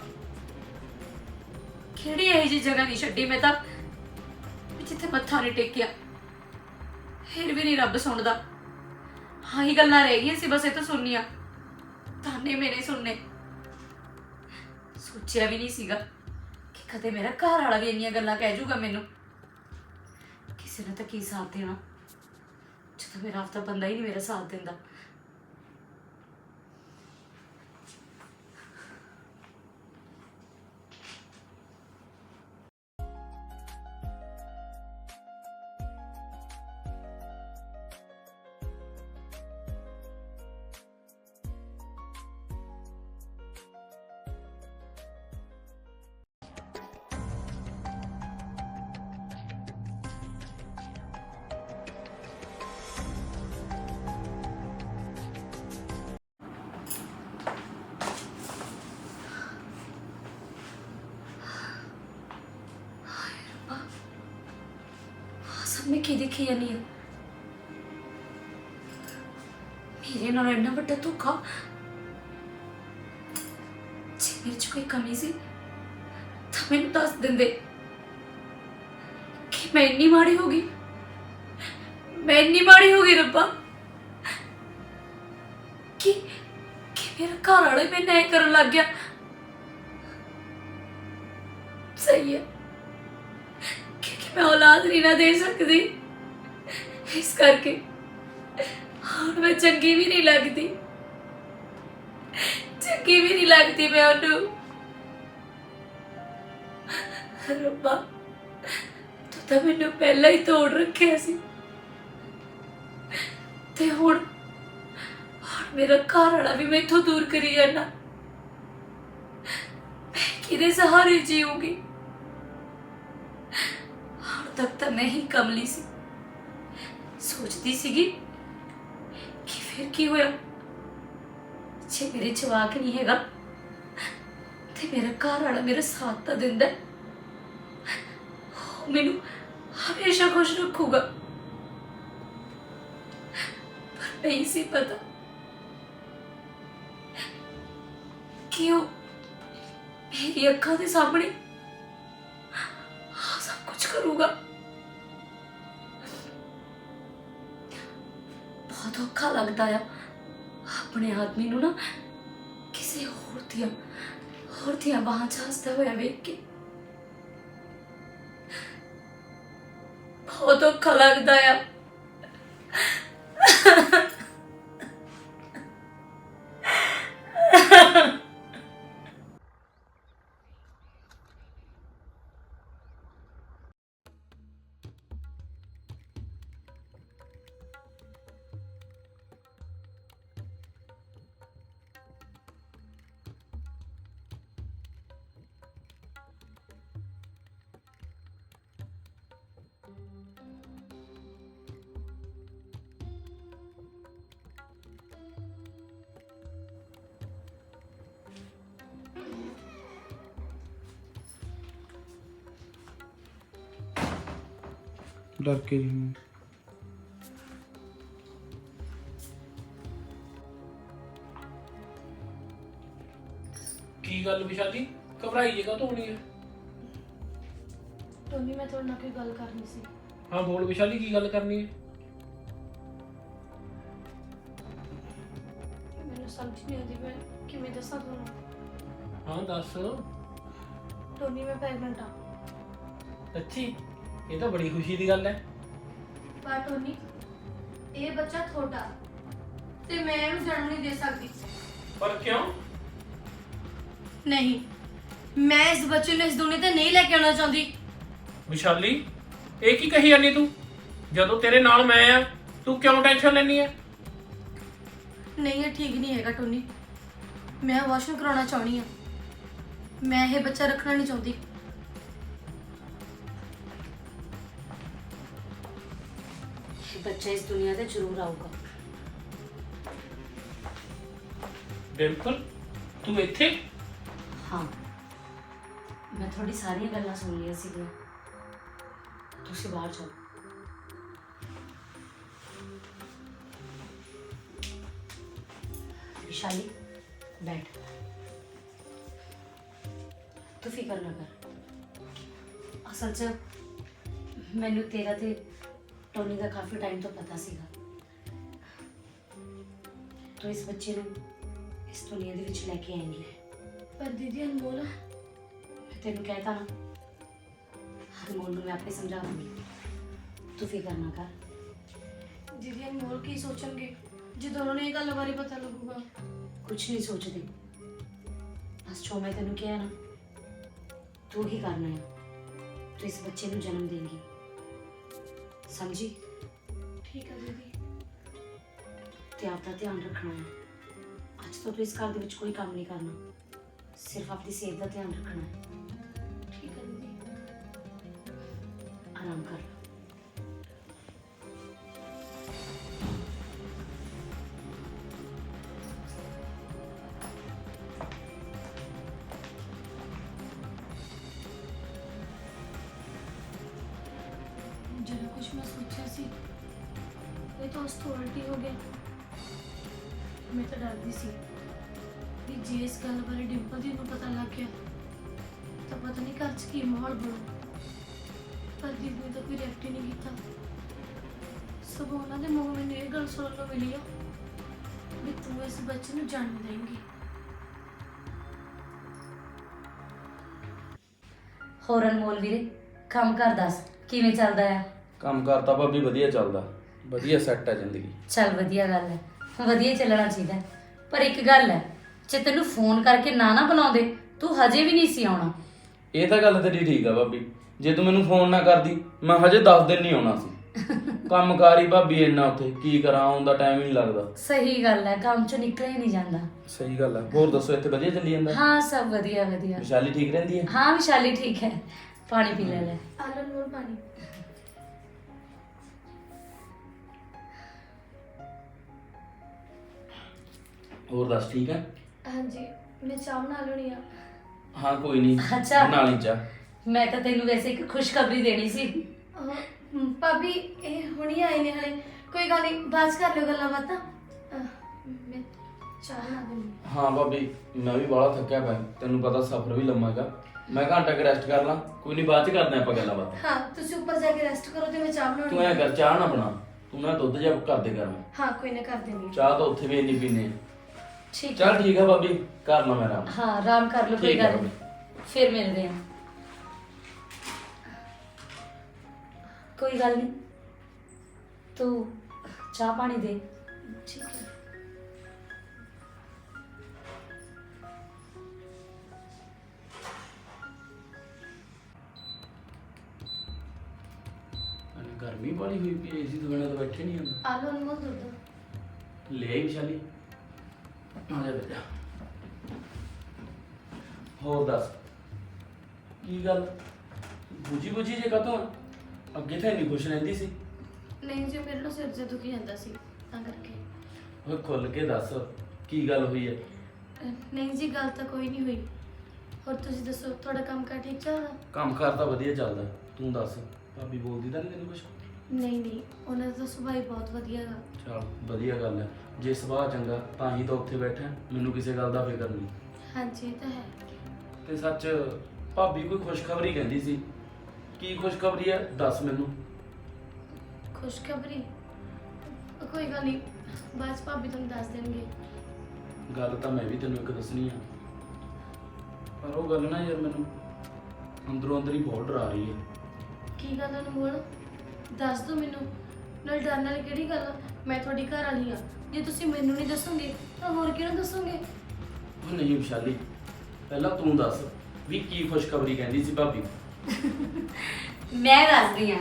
ਕਿਹੜੀ ਇਹੋ ਜਿਹੀ ਜਗ੍ਹਾ ਨਹੀਂ ਛੱਡੀ ਮੈਂ ਤਾਂ? ਜਿੱਥੇ ਮੱਥਾ ਨਹੀਂ ਟੇਕਿਆ। ਫਿਰ ਵੀ ਨਹੀਂ ਰੱਬ ਸੁਣਦਾ। ਹਾਂ ਗੱਲਾਂ ਰਹਿ ਗਈਆਂ ਸੀ, ਬਸ ਇਹ ਤਾਂ ਸੁਣਨੀਆਂ। ਤਾਨੇ ਮੇਰੇ ਸੁਣਨੇ। ਸੋਚਿਆ ਵੀ ਨਹੀਂ ਸੀਗਾ ਕਿ ਕਦੇ ਮੇਰਾ ਘਰ ਵਾਲਾ ਵੀ ਇੰਨੀਆਂ ਗੱਲਾਂ ਕਹਿ ਜੂਗਾ ਮੈਨੂੰ। ਕਿਸੇ ਨੇ ਤਾਂ ਕੀ ਸਾਥ ਦੇਣਾ? ਜਦੋਂ ਮੇਰਾ ਆਪਦਾ ਬੰਦਾ ਹੀ ਨਹੀਂ ਮੇਰਾ ਸਾਥ ਦਿੰਦਾ। ਦੇਖੀ ਜਾਨੀ ਆ। ਮੇਰੇ ਨਾਲ ਇੰਨਾ ਵੱਡਾ ਧੋਖਾ? ਜੇ ਮੇਰੇ ਚ ਕੋਈ ਕਮੀ ਸੀ, ਤਾਂ ਮੈਨੂੰ ਦੱਸ ਦਿੰਦੇ ਕਿ ਮੈਂ ਇੰਨੀ ਮਾੜੀ ਹੋ ਗਈ। ਮੈਂ ਇੰਨੀ ਮਾੜੀ ਹੋ ਗਈ ਰੱਬਾ। ਕਿ ਕਿ ਮੇਰਾ ਘਰ ਵਾਲੇ ਮੈਨੂੰ ਐ ਕਰਨ ਲੱਗ ਗਿਆ। ਸਹੀ ਹੈ। ਕਿਉਂਕਿ ਮੈਂ ਔਲਾਦ ਨਹੀਂ ਨਾ ਦੇ ਸਕਦੀ। ਇਸ ਕਰਕੇ ਹੁਣ ਮੈਂ ਚੰਗੀ ਵੀ ਨਹੀਂ ਲੱਗਦੀ। ਚੰਗੀ ਵੀ ਨਹੀਂ ਲੱਗਦੀ ਮੈਂ ਉਹਨੂੰ। ਰੱਬਾ, ਤੂੰ ਤਾਂ ਮੈਨੂੰ ਪਹਿਲਾਂ ਹੀ ਤੋੜ ਰੱਖਿਆ ਸੀ। ਤੇ ਹੁਣ ਹੁਣ ਮੇਰਾ ਘਰ ਵਾਲਾ ਵੀ ਮੈਥੋਂ ਦੂਰ ਕਰੀ ਜਾਣਾ ਮੈਂ ਕਿਹਦੇ ਸਹਾਰੇ ਜੀਊਂਗੀ? ਹੁਣ ਤੱਕ ਤਾਂ ਮੈਂ ਹੀ ਕਮਲੀ ਸੀ। ਸੋਚਦੀ ਸੀਗੀ ਕਿ ਫਿਰ ਕੀ ਹੋਇਆ? ਜੇ ਮੇਰੇ ਜਵਾਕ ਨਹੀਂ ਹੈਗਾ, ਤੇ ਮੇਰਾ ਘਰ ਵਾਲਾ ਮੇਰਾ ਸਾਥ ਤਾਂ ਦਿੰਦਾ ਹੈ। ਉਹ ਮੈਨੂੰ ਹਮੇਸ਼ਾ ਖੁਸ਼ ਰੱਖੂਗਾ। ਪਰ ਨਹੀਂ ਸੀ ਪਤਾ ਕਿ ਉਹ ਮੇਰੀ ਅੱਖਾਂ ਦੇ ਸਾਹਮਣੇ ਆਹ ਸਭ ਕੁਝ ਕਰੂਗਾ। ਬਹੁਤ ਔਖਾ ਲੱਗਦਾ ਆ। ਆਪਣੇ ਆਦਮੀ ਨੂੰ ਨਾ ਕਿਸੇ ਹੋਰ ਦੀਆਂ ਹੋਰ ਦੀਆਂ ਬਾਹਾਂ 'ਚ ਹੱਸਦਾ ਹੋਇਆ ਵੇਖ ਕੇ ਬਹੁਤ ਔਖਾ ਲੱਗਦਾ ਆ। ਡਰ ਕੇ ਜੀ ਮੈਂ। ਕੀ ਗੱਲ ਵਿਸ਼ਾਲੀ? ਘਬਰਾਈ ਜੇਗਾ ਤੂੰ ਹੋਣੀ ਹੈ? ਟੋਨੀ ਮੈਂ ਤੁਹਾਡੇ ਨਾਲ ਕੋਈ ਗੱਲ ਕਰਨੀ ਸੀ। ਹਾਂ ਬੋਲ ਵਿਸ਼ਾਲੀ ਕੀ ਗੱਲ ਕਰਨੀ ਹੈ? ਮੈਨੂੰ ਸਮਝ ਨਹੀਂ ਆਉਂਦੀ ਮੈਂ ਕਿਵੇਂ ਦੱਸਾਂ ਤੁਹਾਨੂੰ। ਹਾਂ ਦੱਸ। ਟੋਨੀ ਮੈਂ ਪ੍ਰੈਗਨੈਂਟ ਆ ਅੱਛੀ। ਇਹ ਤਾਂ ਬੜੀ ਖੁਸ਼ੀ ਦੀ ਗੱਲ ਹੈ। ਪਰ ਟੋਨੀ ਇਹ ਬੱਚਾ ਤੁਹਾਡਾ ਤੇ ਮੈਂ ਇਹਨੂੰ ਜਨਮ ਨਹੀਂ ਦੇ ਸਕਦੀ। ਪਰ ਕਿਉਂ? ਨਹੀਂ ਮੈਂ ਇਸ ਬੱਚੇ ਨੂੰ ਇਸ ਦੁਨੀਆ ਤੇ ਨਹੀਂ ਲੈ ਕੇ ਆਉਣਾ ਚਾਹੁੰਦੀ। ਵਿਸ਼ਾਲੀ ਇਹ ਕੀ ਕਹੀ ਜਾਂਦੀ ਤੂੰ? ਜਦੋਂ ਤੇਰੇ ਨਾਲ ਮੈਂ ਆ ਤੂੰ ਕਿਉਂ ਟੈਨਸ਼ਨ ਲੈਣੀ ਹੈ? ਨਹੀਂ ਇਹ ਠੀਕ ਨਹੀਂ ਹੈਗਾ ਟੋਨੀ। ਮੈਂ ਵਾਸ਼ਿੰਗ ਕਰਾਉਣਾ ਚਾਹਣੀ ਆ ਮੈਂ ਇਹ ਬੱਚਾ ਰੱਖਣਾ ਨਹੀਂ ਚਾਹੁੰਦੀ। ਬੱਚਾ ਇਸ ਦੁਨੀਆ ਤੇ ਜ਼ਰੂਰ ਆਊਗਾ ਡਿੰਪਲ ਤੂੰ ਇੱਥੇ ਹਾਂ ਮੈਂ ਤੁਹਾਡੀ ਸਾਰੀਆਂ ਗੱਲਾਂ ਸੁਣ ਲਈਆਂ ਸੀਗੀਆਂ ਤੁਸੀਂ ਬਾਹਰ ਜਾਓ ਵਿਸ਼ਾਲੀ ਬੈਠ ਤੂੰ ਫਿਕਰ ਨਾ ਕਰ ਅਸਲ 'ਚ ਮੈਨੂੰ ਤੇਰਾ ਤੇ ਟੋਨੀ ਦਾ ਕਾਫੀ ਟਾਈਮ ਤੋਂ ਪਤਾ ਸੀਗਾ। ਤੂੰ ਇਸ ਬੱਚੇ ਨੂੰ ਇਸ ਦੁਨੀਆ ਦੇ ਵਿੱਚ ਲੈ ਕੇ ਆਏਂਗੀ। ਪਰ ਦੀਦੀ ਅਨਮੋਲ ਮੈਂ ਤੈਨੂੰ ਕਹਿਤਾ ਨਾ ਹਰਮੋਨ ਨੂੰ ਮੈਂ ਆਪੇ ਸਮਝਾ ਦੂੰਗੀ ਤੂੰ ਫਿਕਰ ਨਾ ਕਰ। ਦੀਦੀ ਅਨਮੋਲ ਕੀ ਸੋਚਣਗੇ? ਜਦੋਂ ਉਹਨਾਂ ਨੂੰ ਇਹ ਗੱਲ ਬਾਰੇ ਪਤਾ ਲੱਗੂਗਾ। ਕੁਝ ਨਹੀਂ ਸੋਚਦੇ। ਬਸ ਜੋ ਮੈਂ ਤੈਨੂੰ ਕਿਹਾ ਨਾ ਤੂੰ ਹੀ ਕਰਨਾ ਹੈ। ਤੂੰ ਇਸ ਬੱਚੇ ਨੂੰ ਜਨਮ ਦੇਂਗੀ। ਸਮਝੀ? ਠੀਕ ਹੈ ਦੀਦੀ। ਤੇ ਆਪ ਦਾ ਧਿਆਨ ਰੱਖਣਾ ਹੈ ਅੱਜ ਤੋਂ ਤੂੰ ਇਸ ਘਰ ਦੇ ਵਿੱਚ ਕੋਈ ਕੰਮ ਨਹੀਂ ਕਰਨਾ। ਸਿਰਫ ਆਪਣੀ ਸਿਹਤ ਦਾ ਧਿਆਨ ਰੱਖਣਾ ਹੈ ਠੀਕ ਹੈ ਦੀਦੀ। ਆਰਾਮ ਕਰ। ਮਾਹੌਲ ਬਣੂ ਪਰ ਦੀਦੀ ਨੇ ਤਾਂ ਕੋਈ ਰਿਐਕਟ ਹੀ ਨਹੀਂ ਕੀਤਾ ਸਗੋਂ ਉਹਨਾਂ ਦੇ ਮੂੰਹ ਮੈਨੂੰ ਇਹ ਗੱਲ ਸੁਣਨ ਨੂੰ ਮਿਲੀ ਆ ਵੀ ਤੂੰ ਇਸ ਬੱਚੇ ਨੂੰ ਜਨਮ ਦੇਂਗੀ। ਹੋਰ ਅਨਮੋਲ ਵੀਰੇ ਕੰਮ ਕਰ ਦੱਸ ਕਿਵੇਂ ਚੱਲਦਾ ਆ? ਕੰਮ ਕਰਤਾ ਭਾਬੀ ਵਧੀਆ ਚੱਲਦਾ ਵਧੀਆ ਸੈੱਟ ਹੈ ਜ਼ਿੰਦਗੀ। ਚੱਲ ਵਧੀਆ ਗੱਲ ਹੈ ਵਧੀਆ ਚੱਲਣਾ ਚਾਹੀਦਾ। ਪਰ ਇੱਕ ਗੱਲ ਹੈ ਜੇ ਤੈਨੂੰ ਫੋਨ ਕਰਕੇ ਨਾ ਨਾ ਬੁਲਾਉਂਦੇ ਤੂੰ ਹਜੇ ਵੀ ਨਹੀਂ ਸੀ ਆਉਣਾ। ਇਹ ਤਾਂ ਗੱਲ ਤੇਰੀ ਠੀਕ ਆ ਭਾਬੀ। ਜੇ ਤੂੰ ਮੈਨੂੰ ਫੋਨ ਨਾ ਕਰਦੀ ਮੈਂ ਹਜੇ 10 ਦਿਨ ਨਹੀਂ ਆਉਣਾ ਸੀ। ਕੰਮਕਾਰ ਭਾਬੀ ਇੰਨਾ ਉੱਥੇ ਕੀ ਕਰਾਂ ਆਉਣ ਦਾ ਟਾਈਮ ਹੀ ਨਹੀਂ ਲੱਗਦਾ। ਸਹੀ ਗੱਲ ਹੈ ਕੰਮ ਚੋਂ ਨਿਕਲਿਆ ਹੀ ਨਹੀਂ ਜਾਂਦਾ। ਸਹੀ ਗੱਲ ਹੈ ਹੋਰ ਦੱਸੋ ਇੱਥੇ ਵਧੀਆ ਚੱਲੀ ਜਾਂਦਾ? ਹਾਂ ਸਭ ਵਧੀਆ ਵਧੀਆ। ਵਿਸ਼ਾਲੀ ਠੀਕ ਰਹਿੰਦੀ ਹੈ? ਹਾਂ ਵਿਸ਼ਾਲੀ ਠੀਕ ਹੈ। ਪਾਣੀ ਪੀ ਲੈ ਲੈ। ਆਲਨ ਮੋਲ ਪਾਣੀ। ਹੋਰ ਦੱਸ ਠੀਕ ਹੈ? ਹਾਂਜੀ ਮੈਂ ਚਾਹ ਬਣਾ ਲੈਣੀ ਆ। ਹਾਂ ਕੋਈ ਨਹੀਂ ਅੱਛਾ। ਬਣਾ ਲਈ ਚਾਹ। ਮੈਂ ਤਾਂ ਤੈਨੂੰ ਵੈਸੇ ਇੱਕ ਖੁਸ਼ਖਬਰੀ ਦੇਣੀ ਸੀ। ਅਹ, ਮ, ਭਾਬੀ ਇਹ ਹੁਣੀ ਆਏ ਨੇ ਹਲੇ। ਕੋਈ ਗੱਲ ਨਹੀਂ ਬਾਅਦ 'ਚ ਕਰ ਲਿਓ ਗੱਲਾਂ ਬਾਤਾਂ। ਅਹ, ਮੈਂ ਚਾਹ ਬਣਾ ਦਿੰਦੀ ਹਾਂ। ਭਾਬੀ ਮੈਂ ਵੀ ਬਾਹਲਾ ਥੱਕਿਆ ਪਿਆ। ਤੈਨੂੰ ਪਤਾ ਸਫ਼ਰ ਵੀ ਲੰਮਾ ਹੈਗਾ। ਮੈਂ ਘੰਟਾ ਕੁ ਰੈਸਟ ਕਰ ਲਾਂ। ਕੋਈ ਨਹੀਂ ਬਾਅਦ ਚ ਕਰਦੇ ਆਪਾਂ ਗੱਲਾਂ ਬਾਤਾਂ। ਹਾਂ ਤੁਸੀਂ ਉੱਪਰ ਜਾ ਕੇ ਰੈਸਟ ਕਰੋ ਤੇ ਮੈਂ ਚਾਹ ਤੂੰ ਬਣਾਉਣੀ ਐ ਆ ਕਰ ਚਾਹ ਨਾ ਬਣਾ। ਤੂੰ ਨਾ ਦੁੱਧ ਜਿਹਾ ਕਰ ਦੇ ਗਰਮ ਹਾਂ ਕੋਈ ਨਾ ਕਰ ਦੇਣੀ ਚਾਹ ਤਾਂ ਉੱਥੇ ਵੀ ਇੰਨੀ ਪੀਨੇ ਠੀਕ ਚੱਲ ਠੀਕ ਆ ਭਾਬੀ ਕਰ ਲਾ ਮੇਰਾ ਹਾਂ ਆਰਾਮ ਕਰ ਲਓ ਕੋਈ ਠੀਕ ਹੈ ਗੱਲ ਨਹੀਂ। ਫਿਰ ਮਿਲਦੇ ਹਾਂ। ਕੋਈ ਗੱਲ ਨਹੀਂ। ਤੂੰ ਚਾਹ ਪਾਣੀ ਦੇ। ਠੀਕ ਹੈ। ਅਨੇ ਗਰਮੀ ਬੜੀ ਹੋਈ ਪਈ ਏਸੀ ਤੋਂ ਬਿਨਾਂ ਤਾਂ ਬੈਠੇ ਨਹੀਂ ਹੁੰਦਾ ਆਲੂ ਅਨਮੋਲ ਦੁੱਧ। ਲੈ ਵਿਸ਼ਾਲੀ। ਆ ਜਾ ਬੇਟਾ। ਹੋਰ ਦੱਸ ਕੀ ਗੱਲ? ਬੁਝੀ ਬੁਝੀ ਜੇ ਕਦੋਂ ਅੱਗੇ ਤਾਂ ਇੰਨੀ ਖੁਸ਼ ਰਹਿੰਦੀ ਸੀ। ਨਹੀਂ ਜੀ ਮੇਰੇ ਨਾਲ ਸਿਰ ਜੇ ਦੁਖੀ ਜਾਂਦਾ ਸੀ ਤਾਂ ਕਰਕੇ। ਓਏ ਖੁੱਲ ਕੇ ਦੱਸ ਕੀ ਗੱਲ ਹੋਈ ਹੈ ਅਹ, ਨਹੀਂ ਜੀ ਗੱਲ ਤਾਂ ਕੋਈ ਨਹੀਂ ਹੋਈ। ਹੋਰ ਤੁਸੀਂ ਦੱਸੋ ਤੁਹਾਡਾ ਕੰਮ ਕਾਰ ਠੀਕ ਚੱਲਦਾ? ਕੰਮ ਕਾਰ ਤਾਂ ਵਧੀਆ ਚੱਲਦਾ ਤੂੰ ਦੱਸ ਭਾਬੀ ਬੋਲਦੀ ਤਾਂ ਨਹੀਂ ਤੈਨੂੰ ਕੁਛ? ਨਹੀਂ ਨਹੀਂ ਉਹਨਾਂ ਦਾ ਸੁਭਾਅ ਹੀ ਬਹੁਤ ਵਧੀਆ ਹੈਗਾ ਚਲ ਵਧੀਆ ਗੱਲ ਹੈ। ਜੇ ਸੁਭਾਅ ਚੰਗਾ ਤਾਂ ਹੀ ਤਾਂ ਉੱਥੇ ਬੈਠਾ ਮੈਨੂੰ ਕਿਸੇ ਗੱਲ ਦਾ ਫਿਕਰ ਨਹੀਂ। ਹਾਂਜੀ ਇਹ ਤਾਂ ਹੈ। ਤੇ ਸੱਚ ਭਾਬੀ ਕੋਈ ਖੁਸ਼ਖਬਰੀ ਕਹਿੰਦੀ ਸੀ? ਕੀ ਖੁਸ਼ਖਬਰੀ ਹੈ? ਦੱਸ ਮੈਨੂੰ। ਖੁਸ਼ਖਬਰੀ? ਕੋਈ ਗੱਲ ਨਹੀਂ ਬਾਅਦ 'ਚ ਭਾਬੀ ਤੁਹਾਨੂੰ ਦੱਸ ਦੇਣਗੇ। ਗੱਲ ਤਾਂ ਮੈਂ ਵੀ ਤੈਨੂੰ ਇੱਕ ਦੱਸਣੀ ਆ। ਪਰ ਉਹ ਗੱਲ ਨਾ ਯਾਰ ਮੈਨੂੰ ਅੰਦਰੋਂ ਅੰਦਰ ਹੀ ਬਹੁਤ ਡਰਾ ਰਹੀ ਹੈ। ਕੀ ਗੱਲ ਅਨਮੋਲ? ਦੱਸ ਦਿਓ ਮੈਨੂੰ। ਨਾਲ ਡਰਨ ਵਾਲੀ ਕਿਹੜੀ ਗੱਲ ਆ? ਮੈਂ ਤੁਹਾਡੀ ਘਰ ਵਾਲੀ ਆ। ਜੇ ਤੁਸੀਂ ਮੈਨੂੰ ਨਹੀਂ ਦੱਸੋਗੇ ਤਾਂ ਹੋਰ ਕਿਹਨੂੰ ਦੱਸੋਗੇ? ਉਹ ਨਹੀਂ ਵਿਸ਼ਾਲੀ ਪਹਿਲਾਂ ਤੂੰ ਦੱਸ ਵੀ ਕੀ ਖੁਸ਼ਖਬਰੀ ਕਹਿੰਦੀ ਸੀ ਭਾਬੀ? ਮੈਂ ਦੱਸਦੀ ਆ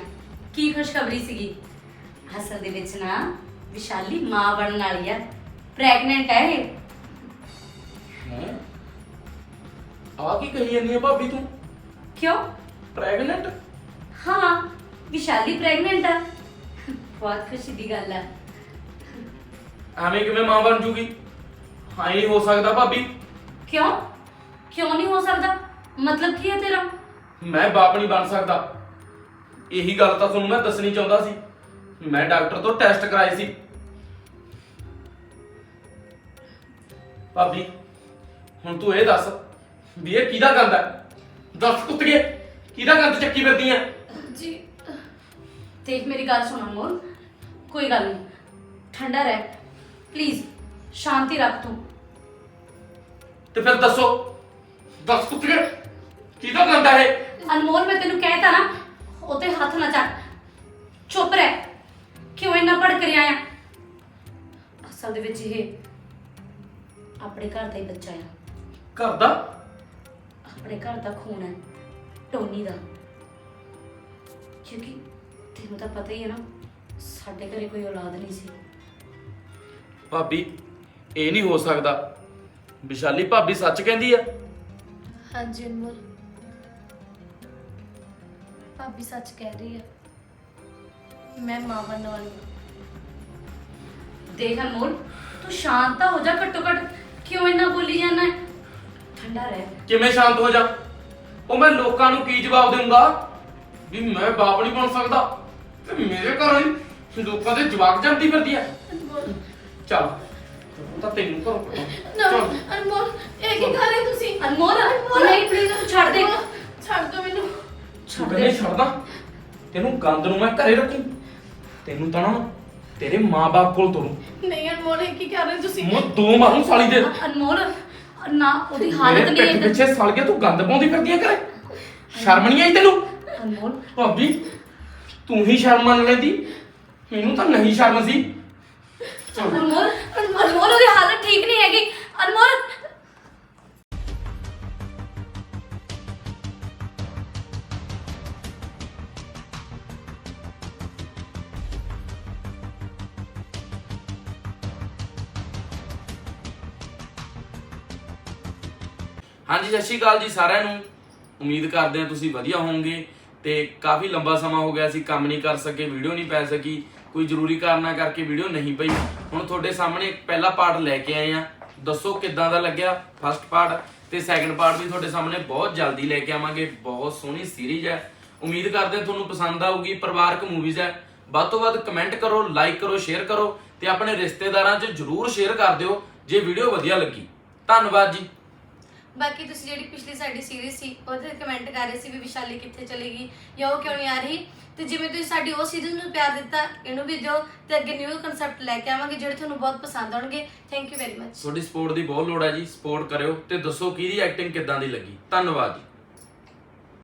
ਕੀ ਖੁਸ਼ਖਬਰੀ ਸੀਗੀ? ਅਸਲ ਦੇ ਵਿੱਚ ਨਾ ਵਿਸ਼ਾਲੀ ਮਾਂ ਬਣਨ ਵਾਲੀ ਆ ਪ੍ਰੈਗਨੈਂਟ ਹੈ ਇਹ। ਹੈ? ਆ ਕੀ ਕਹੀ ਜਾਂਦੀ ਹੈ ਭਾਬੀ ਤੂੰ? ਕਿਉਂ? ਪ੍ਰੈਗਨੈਂਟ ਹਾਂ। ਵਿਸ਼ਾਲੀ ਪ੍ਰੈਗਨੈਂਟ ਆ। ਬਹੁਤ ਖੁਸ਼ੀ ਦੀ ਗੱਲ ਹੈ ਐਵੇਂ ਕਿਵੇਂ ਮਾਂ ਬਣ ਜੂਗੀ? ਹਾਂ ਹੀ ਹੋ ਸਕਦਾ ਭਾਬੀ। ਕਿਉਂ? ਕਿਉਂ ਨਹੀਂ ਹੋ ਸਕਦਾ? ਮਤਲਬ ਕੀ ਹੈ ਤੇਰਾ? ਮੈਂ ਬਾਪ ਨਹੀਂ ਬਣ ਸਕਦਾ। ਇਹੀ ਗੱਲ ਤਾਂ ਤੁਹਾਨੂੰ ਮੈਂ ਦੱਸਣੀ ਚਾਹੁੰਦਾ ਸੀ। ਮੈਂ ਡਾਕਟਰ ਤੋਂ ਟੈਸਟ ਕਰਾਏ ਸੀ। ਭਾਬੀ ਹੁਣ ਤੂੰ ਇਹ ਦੱਸ ਵੀ ਇਹ ਕਿਹਦਾ ਗੰਦ ਹੈ ਦੱਸ ਕੁੱਤਗੇ ਕਿਹਦਾ ਗੰਦ ਚੱਕੀ ਫਿਰਦੀ ਆ? ਜੀ ਦੇਖ ਮੇਰੀ ਗੱਲ ਸੁਣ ਅਨਮੋਲ ਕੋਈ ਗੱਲ ਨਹੀਂ। ਠੰਡਾ ਰਹਿ। ਪਲੀਜ਼ ਸ਼ਾਂਤੀ ਰੱਖ ਤੂੰ। ਤੇ ਫਿਰ ਦੱਸੋ। ਦੱਸ ਕੁੱਤਗੇ ਕਿਹਦਾ ਗੰਦ ਹੈ ਅਨਮੋਲ ਮੈਂ ਤੈਨੂੰ ਕਹਿਤਾ ਨਾ ਉਹ ਤੇ ਹੱਥ ਨਾ ਚੱਕ। ਚੁੱਪ ਰਹਿ। ਕਿਉਂ ਇੰਨਾ ਭੜਕ ਰਿਹਾ ਆ? ਅਸਲ ਦੇ ਵਿੱਚ ਇਹ ਆਪਣੇ ਘਰ ਦਾ ਹੀ ਬੱਚਾ ਆ। ਘਰ ਦਾ? ਆਪਣੇ ਘਰ ਦਾ ਖੂਨ ਹੈ ਟੋਨੀ ਦਾ। ਕਿਉਂਕਿ ਤੈਨੂੰ ਤਾਂ ਪਤਾ ਹੀ ਹੈ ਨਾ ਸਾਡੇ ਘਰੇ ਕੋਈ ਔਲਾਦ ਨਹੀਂ ਸੀ। ਭਾਬੀ ਇਹ ਨਹੀਂ ਹੋ ਸਕਦਾ। ਵਿਸ਼ਾਲੀ ਭਾਬੀ ਸੱਚ ਕਹਿੰਦੀ ਆ? ਹਾਂਜੀ ਅਨਮੋਲ ਭਾਬੀ ਸੱਚ ਕਹਿ ਰਹੀ ਹੈ ਮੈਂ ਮਾਂ ਬਣਨ ਵਾਲੀ ਹਾਂ। ਦੇਖ ਅਨਮੋਲ ਤੂੰ ਸ਼ਾਂਤ ਤਾਂ ਹੋ ਜਾ ਘੱਟੋ ਘੱਟ ਕਿਉਂ ਇੰਨਾ ਬੋਲੀ ਜਾਂਦਾ ਹੈ? ਠੰਡਾ ਰਹਿ। ਕਿਵੇਂ ਸ਼ਾਂਤ ਹੋ ਜਾ? ਉਹ ਮੈਂ ਲੋਕਾਂ ਨੂੰ ਕੀ ਜਵਾਬ ਦੇਵਾਂਗਾ ਵੀ ਮੈਂ ਬਾਪ ਨਹੀਂ ਬਣ ਸਕਦਾ। ਤੇ ਮੇਰੇ ਘਰੋਂ ਹੀ ਲੋਕਾਂ ਦੇ ਜਵਾਬ ਜਾਂਦੀ ਫਿਰਦੀ ਆ। ਅਨਮੋਲ। ਚੱਲ ਉਹ ਤਾਂ ਤੈਨੂੰ ਘਰੋਂ। ਨਾ ਚੱਲ। ਅਨਮੋਲ ਇਹ ਕੀ ਕਰ ਰਹੇ ਤੁਸੀਂ? ਅਨਮੋਲ ਨਹੀਂ ਪਲੀਜ਼ ਤੂੰ ਛੱਡ ਦੇ। ਅਨਮੋਲ, ਛੱਡ ਦੋ ਮੈਨੂੰ। ਛੱਡ ਦੇ ਛੱਡਦਾ? ਤੈਨੂੰ ਗੰਦ ਨੂੰ ਮੈਂ ਘਰੇ ਰੱਖੂ। ਤੈਨੂੰ ਤਾਂ ਨਾ ਤੇਰੇ ਮਾਂ-ਬਾਪ ਕੋਲ ਤੋਰੂ ਨਹੀਂ ਅਨਮੋਲ ਇਹ ਕੀ ਕਰ ਰਹੇ ਤੁਸੀਂ? ਮੈਂ ਦੋ ਮਾਰੂ ਸਾਲੀ ਦੇ। ਅਨਮੋਲ ਨਾ ਉਹਦੀ ਹਾਲਤ ਮੇਰੇ ਨਹੀਂ ਪਿੱਠ ਏਦਾਂ- ਪਿੱਛੇ ਸੜ ਕੇ ਤੂੰ ਗੰਦ ਪਾਉਂਦੀ ਫਿਰਦੀ ਆ ਘਰੇ। ਸ਼ਰਮ ਨਹੀਂ ਆਈ ਤੈਨੂੰ? ਅਨਮੋਲ। ਭਾਬੀ ਤੂੰ ਹੀ ਸ਼ਰਮ ਮੰਨ ਲੈਂਦੀ? ਮੈਨੂੰ ਤਾਂ ਨਹੀਂ ਸ਼ਰਮ ਸੀ। ਅਨਮੋਲ ਉਹਦੀ ਹਾਲਤ ਠੀਕ ਨਹੀਂ ਹੈਗੀ। ਅਨਮੋਲ! ਹਾਂਜੀ ਸਤਿ ਸ਼੍ਰੀ ਅਕਾਲ ਜੀ ਸਾਰਿਆਂ ਨੂੰ। ਉਮੀਦ ਕਰਦੇ ਹਾਂ ਤੁਸੀਂ ਵਧੀਆ ਹੋਵੋਗੇ। ਤੇ ਕਾਫੀ ਲੰਬਾ ਸਮਾਂ ਹੋ ਗਿਆ ਸੀ, ਕੰਮ ਨਹੀਂ ਕਰ ਸਕੇ ਵੀਡੀਓ ਨਹੀਂ ਪੈ ਸਕੀ, ਕੋਈ ਜ਼ਰੂਰੀ ਕਾਰਨਾਂ ਕਰਕੇ ਵੀਡੀਓ ਨਹੀਂ ਪਈ। ਹੁਣ ਤੁਹਾਡੇ ਸਾਹਮਣੇ ਪਹਿਲਾ ਪਾਰਟ ਲੈ ਕੇ ਆਏ ਆ ਦੱਸੋ ਕਿੱਦਾਂ ਦਾ ਲੱਗਿਆ ਫਸਟ ਪਾਰਟ ਤੇ ਸੈਕੰਡ ਪਾਰਟ ਵੀ ਤੁਹਾਡੇ ਸਾਹਮਣੇ ਬਹੁਤ ਜਲਦੀ ਲੈ ਕੇ ਆਵਾਂਗੇ, ਬਹੁਤ ਸੋਹਣੀ ਸੀਰੀਜ਼ ਹੈ। ਉਮੀਦ ਕਰਦੇ ਹਾਂ ਤੁਹਾਨੂੰ ਪਸੰਦ ਆਊਗੀ, ਪਰਿਵਾਰਕ ਮੂਵੀਜ਼ ਹੈ। ਵੱਧ ਤੋਂ ਵੱਧ ਕਮੈਂਟ ਕਰੋ ਲਾਈਕ ਕਰੋ ਸ਼ੇਅਰ ਕਰੋ ਤੇ ਆਪਣੇ ਰਿਸ਼ਤੇਦਾਰਾਂ 'ਚ ਜਰੂਰ ਸ਼ੇਅਰ ਕਰ ਦਿਓ ਜੇ ਵੀਡੀਓ ਵਧੀਆ ਲੱਗੀ। ਧੰਨਵਾਦ ਜੀ। ਬਾਕੀ ਤੁਸੀਂ ਜਿਹੜੀ ਪਿਛਲੀ ਸਾਡੀ ਸੀਰੀਜ਼ ਸੀ, ਉਹਦੇ ਕਮੈਂਟ ਕਰ ਰਹੇ ਸੀ ਵੀ ਵਿਸ਼ਾਲੀ ਕਿੱਥੇ ਚਲੇਗੀ ਜਾਂ ਉਹ ਕਿਉਂ ਨਹੀਂ ਆ ਰਹੀ। ਤੇ ਜਿਵੇਂ ਤੁਸੀਂ ਸਾਡੀ ਉਹ ਸੀਰੀਜ਼ ਨੂੰ ਪਿਆਰ ਦਿੱਤਾ, ਇਹਨੂੰ ਵੀ ਦਿਓ, ਤੇ ਅੱਗੇ ਨਿਊ ਕਨਸੈਪਟ ਲੈ ਕੇ ਆਵਾਂਗੇ, ਜਿਹੜੇ ਤੁਹਾਨੂੰ ਬਹੁਤ ਪਸੰਦ ਆਉਣਗੇ। ਥੈਂਕ ਯੂ ਵੈਰੀ ਮਚ ਤੁਹਾਡੀ ਸਪੋਰਟ ਦੀ ਬਹੁਤ ਲੋੜ ਹੈ ਜੀ ਸਪੋਰਟ ਕਰਿਓ, ਤੇ ਦੱਸੋ ਕਿਹਦੀ ਐਕਟਿੰਗ ਕਿੱਦਾਂ ਦੀ ਲੱਗੀ। ਧੰਨਵਾਦ ਜੀ।